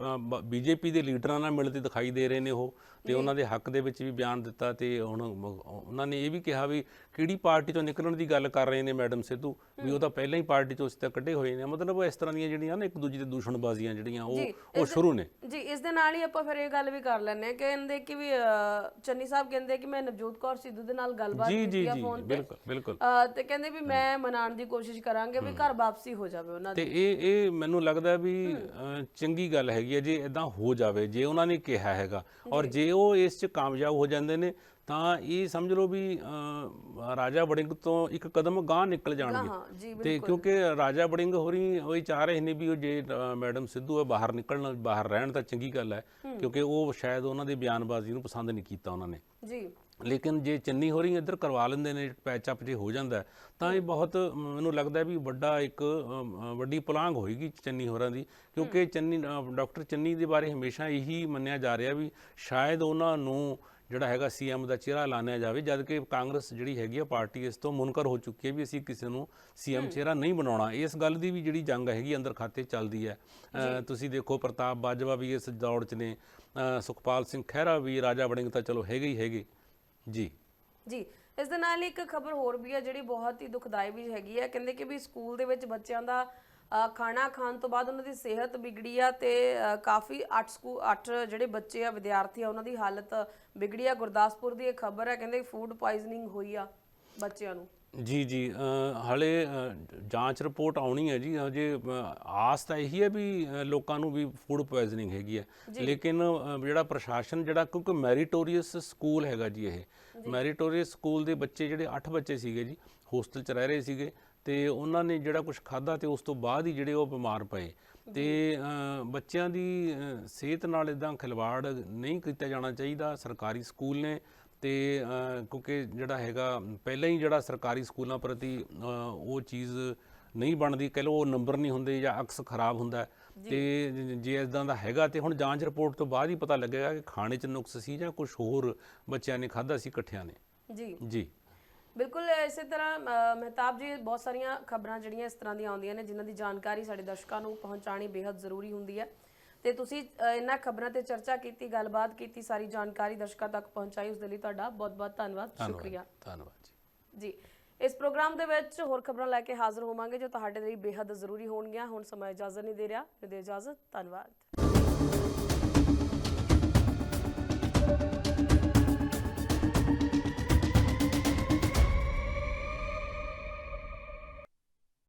ਬੀਜੇਪੀ ਦੇ ਲੀਡਰਾਂ ਨਾਲ ਮਿਲਦੇ ਦਿਖਾਈ ਦੇ ਰਹੇ ਨੇ ਉਹ। ਤੇ ਉਹਨਾਂ ਦੇ ਹੱਕ ਦੇ ਵਿੱਚ ਵੀ ਬਿਆਨ ਦਿੱਤਾ ਤੇ ਹੁਣ ਉਹਨਾਂ ਨੇ ਇਹ ਵੀ ਕਿਹਾ ਵੀ ਕਿਹੜੀ ਪਾਰਟੀ ਤੋਂ ਨਿਕਲਣ ਦੀ ਗੱਲ ਕਰ ਰਹੇ ਨੇ ਮੈਡਮ ਸਿੱਧੂ ਵੀ ਉਹ ਤਾਂ ਪਹਿਲਾਂ ਹੀ ਪਾਰਟੀ ਤੋਂ ਉਸ ਤੇ ਕੱਢੇ ਹੋਏ ਨੇ। ਮਤਲਬ ਉਹ ਇਸ ਤਰ੍ਹਾਂ ਦੀਆਂ ਜਿਹੜੀਆਂ ਨਾ ਇੱਕ ਦੂਜੇ ਦੇ ਦੁਸ਼ਮਣਬਾਜ਼ੀਆਂ ਜਿਹੜੀਆਂ ਉਹ ਉਹ ਸ਼ੁਰੂ ਨੇ। ਜੀ ਇਸ ਦੇ ਨਾਲ ਹੀ ਆਪਾਂ ਫਿਰ ਇਹ ਗੱਲ ਵੀ ਕਰ ਕਿ ਕਹਿੰਦੇ ਕਿ ਵੀ ਚੰਨੀ ਸਾਹਿਬ ਕਹਿੰਦੇ ਕਿ ਮੈਂ ਨਵਜੋਤ ਕੌਰ ਸਿੱਧੂ ਦੇ ਨਾਲ ਗੱਲਬਾਤ ਕੀਤੀ ਆ ਫੋਨ ਤੇ। ਬਿਲਕੁਲ ਬਿਲਕੁਲ। ਤੇ ਕਹਿੰਦੇ ਵੀ ਮੈਂ ਮਨਾਉਣ ਦੀ ਕੋਸ਼ਿਸ਼ ਕਰਾਂਗੇ ਵੀ ਘਰ ਵਾਪਸੀ ਹੋ ਜਾਵੇ ਉਹਨਾਂ ਦੀ। ਤੇ ਇਹ ਇਹ ਮੈਨੂੰ ਲੱਗਦਾ ਵੀ ਚੰਗੀ ਗੱਲ ਹੈਗੀ ਹੈ ਜੇ ਇਦਾਂ ਹੋ ਜਾਵੇ ਜੇ ਉਹਨਾਂ ਨੇ ਕਿਹਾ ਹੈਗਾ ਔਰ ਜੇ ਉਹ ਇਸ 'ਚ ਕਾਮਯਾਬ ਹੋ ਜਾਂਦੇ ਨੇ ਤਾਂ ਇਹ ਸਮਝ ਲਓ ਵੀ ਰਾਜਾ ਵੜਿੰਗ ਤੋਂ ਇੱਕ ਕਦਮ ਗਾਂਹ ਨਿਕਲ ਜਾਣਗੇ। ਤੇ ਕਿਉਂਕਿ ਰਾਜਾ ਵੜਿੰਗ ਹੋਰੀ ਉਹੀ ਚਾਹ ਰਹੇ ਨੇ ਵੀ ਉਹ ਜੇ ਮੈਡਮ ਸਿੱਧੂ ਹੈ ਬਾਹਰ ਨਿਕਲਣ ਬਾਹਰ ਰਹਿਣ ਤਾਂ ਚੰਗੀ ਗੱਲ ਹੈ। ਕਿਉਂਕਿ ਉਹ ਸ਼ਾਇਦ ਉਹਨਾਂ ਦੀ ਬਿਆਨਬਾਜ਼ੀ ਨੂੰ ਪਸੰਦ ਨਹੀਂ ਕੀਤਾ ਉਹਨਾਂ ਨੇ। ਜੀ। ਲੇਕਿਨ ਜੇ ਚੰਨੀ ਹੋਰੀ ਇੱਧਰ ਕਰਵਾ ਲੈਂਦੇ ਨੇ ਪੈਚ ਅਪ ਜੇ ਹੋ ਜਾਂਦਾ ਹੈ, ਤਾਂ ਇਹ ਬਹੁਤ ਮੈਨੂੰ ਲੱਗਦਾ ਹੈ ਵੀ ਵੱਡਾ ਇੱਕ ਵੱਡੀ ਪੁਲਾਂਗ ਹੋਏਗੀ ਚੰਨੀ ਹੋਰਾਂ ਦੀ ਕਿਉਂਕਿ ਚੰਨੀ ਡਾਕਟਰ ਚੰਨੀ ਦੇ ਬਾਰੇ ਹਮੇਸ਼ਾ ਇਹੀ ਮੰਨਿਆ ਜਾ ਰਿਹਾ ਵੀ ਸ਼ਾਇਦ ਉਹਨਾਂ ਨੂੰ ਜਿਹੜਾ ਹੈਗਾ ਸੀਐਮ ਦਾ ਚਿਹਰਾ ਲਾਣਿਆ ਜਾਵੇ ਜਦ ਕਿ ਕਾਂਗਰਸ ਜਿਹੜੀ ਹੈਗੀ ਆ ਪਾਰਟੀ ਇਸ ਤੋਂ ਮੁਨਕਰ ਹੋ ਚੁੱਕੀ ਹੈ ਵੀ ਅਸੀਂ ਕਿਸੇ ਨੂੰ ਸੀਐਮ ਚਿਹਰਾ ਨਹੀਂ ਬਣਾਉਣਾ। ਇਸ ਗੱਲ ਦੀ ਵੀ ਜਿਹੜੀ ਜੰਗ ਹੈਗੀ ਅੰਦਰ ਖਾਤੇ ਚੱਲਦੀ ਹੈ। ਤੁਸੀਂ ਦੇਖੋ ਪ੍ਰਤਾਪ ਬਾਜਵਾ ਵੀ ਇਸ ਦੌੜ 'ਚ ਨੇ ਸੁਖਪਾਲ ਸਿੰਘ ਖਹਿਰਾ ਵੀ ਰਾਜਾ ਵੜਿੰਗ ਤਾਂ ਚਲੋ ਹੈਗੇ ਹੀ ਹੈਗੇ। ਜੀ। ਜੀ ਇਸ ਦੇ ਨਾਲ ਹੀ ਇੱਕ ਖਬਰ ਹੋਰ ਵੀ ਹੈ ਜਿਹੜੀ ਬਹੁਤ ਹੀ ਦੁਖਦਾਈ ਵੀ ਹੈਗੀ ਹੈ। ਕਹਿੰਦੇ ਕਿ ਵੀ ਸਕੂਲ ਦੇ ਵਿੱਚ ਬੱਚਿਆਂ ਦਾ ਅ, ਖਾਣਾ ਖਾਣ ਤੋਂ ਬਾਅਦ ਉਹਨਾਂ ਦੀ ਸਿਹਤ ਬਿਗੜੀ ਆ ਤੇ ਅ, ਕਾਫੀ 8 ਸਕੂ 8 ਜਿਹੜੇ ਬੱਚੇ ਆ ਵਿਦਿਆਰਥੀ ਆ ਉਹਨਾਂ ਦੀ ਹਾਲਤ ਬਿਗੜੀ ਆ। ਗੁਰਦਾਸਪੁਰ ਦੀ ਇਹ ਖਬਰ ਹੈ ਕਹਿੰਦੇ ਫੂਡ ਪਾਇਜ਼ਨਿੰਗ ਹੋਈ ਆ ਬੱਚਿਆਂ ਨੂੰ। ਜੀ ਜੀ ਹਾਲੇ ਜਾਂਚ ਰਿਪੋਰਟ ਆਉਣੀ ਹੈ ਜੀ। ਹਜੇ ਆਸ ਤਾਂ ਇਹੀ ਹੈ ਵੀ ਲੋਕਾਂ ਨੂੰ ਵੀ ਫੂਡ ਪੋਇਜ਼ਨਿੰਗ ਹੈਗੀ ਹੈ। ਲੇਕਿਨ ਜਿਹੜਾ ਪ੍ਰਸ਼ਾਸਨ ਜਿਹੜਾ ਕਿਉਂਕਿ ਮੈਰੀਟੋਰੀਅਸ ਸਕੂਲ ਹੈਗਾ ਜੀ ਇਹ। ਮੈਰੀਟੋਰੀਅਸ ਸਕੂਲ ਦੇ ਬੱਚੇ ਜਿਹੜੇ 8 ਬੱਚੇ ਸੀਗੇ ਜੀ ਹੋਸਟਲ 'ਚ ਰਹਿ ਰਹੇ ਸੀਗੇ ਤੇ ਉਹਨਾਂ ਨੇ ਜਿਹੜਾ ਕੁਝ ਖਾਦਾ ਤੇ ਉਸ ਤੋਂ ਬਾਅਦ ਹੀ ਜਿਹੜੇ ਉਹ ਬਿਮਾਰ ਪਏ। ਤੇ ਬੱਚਿਆਂ ਦੀ ਸਿਹਤ ਨਾਲ ਇਦਾਂ ਖਿਲਵਾੜ ਨਹੀਂ ਕੀਤਾ ਜਾਣਾ ਚਾਹੀਦਾ। ਸਰਕਾਰੀ ਸਕੂਲ ਨੇ ਤੇ ਕਿਉਂਕਿ ਜਿਹੜਾ ਹੈਗਾ ਪਹਿਲਾਂ ਹੀ ਜਿਹੜਾ ਸਰਕਾਰੀ ਸਕੂਲਾਂ ਪ੍ਰਤੀ ਉਹ ਚੀਜ਼ ਨਹੀਂ ਬਣਦੀ ਕਹਿ ਲਓ ਉਹ ਨੰਬਰ ਨਹੀਂ ਹੁੰਦੇ ਜਾਂ ਅਕਸ ਖਰਾਬ ਹੁੰਦਾ। ਤੇ ਜ- ਇਦਾਂ ਦਾ ਹੈਗਾ ਤੇ ਹੁਣ ਜਾਂਚ ਰਿਪੋਰਟ ਤੋਂ ਬਾਅਦ ਹੀ ਪਤਾ ਲੱਗੇਗਾ ਕਿ ਖਾਣੇ 'ਚ ਨੁਕਸ ਸੀ ਜਾਂ ਕੁਝ ਹੋਰ ਬੱਚਿਆਂ ਨੇ ਖਾਦਾ ਸੀ ਇਕੱਠਿਆਂ ਨੇ। ਜੀ। ਜੀ। ਬਿਲਕੁਲ ਇਸੇ ਤਰ੍ਹਾਂ ਮਹਿਤਾਬ ਜੀ ਬਹੁਤ ਸਾਰੀਆਂ ਖਬਰਾਂ ਜਿਹੜੀਆਂ ਇਸ ਤਰ੍ਹਾਂ ਦੀਆਂ ਆਉਂਦੀਆਂ ਨੇ ਜਿਨ੍ਹਾਂ ਦੀ ਜਾਣਕਾਰੀ ਸਾਡੇ ਦਰਸ਼ਕਾਂ ਨੂੰ ਪਹੁੰਚਾਣੀ ਬੇहद ਜ਼ਰੂਰੀ ਹੁੰਦੀ ਹੈ। ਤੇ ਤੁਸੀਂ ਇਹਨਾਂ ਖਬਰਾਂ ਤੇ ਚਰਚਾ ਕੀਤੀ ਗੱਲਬਾਤ ਕੀਤੀ ਸਾਰੀ ਜਾਣਕਾਰੀ ਦਰਸ਼ਕਾਂ ਤੱਕ ਪਹੁੰਚਾਈ ਉਸ ਦੇ ਲਈ ਤੁਹਾਡਾ ਬਹੁਤ-ਬਹੁਤ ਧੰਨਵਾਦ ਸ਼ੁਕਰੀਆ। ਧੰਨਵਾਦ ਜੀ। ਜੀ ਇਸ ਪ੍ਰੋਗਰਾਮ ਦੇ ਵਿੱਚ ਹੋਰ ਖਬਰਾਂ ਲੈ ਕੇ ਹਾਜ਼ਰ ਹੋਵਾਂਗੇ ਜੋ ਤੁਹਾਡੇ ਲਈ ਬੇहद ਜ਼ਰੂਰੀ ਹੋਣਗੀਆਂ। ਹੁਣ ਸਮਾਂ ਇਜਾਜ਼ਤ ਨਹੀਂ ਦੇ ਰਿਹਾ ਦੇ ਇਜਾਜ਼ਤ ਧੰਨਵਾਦ।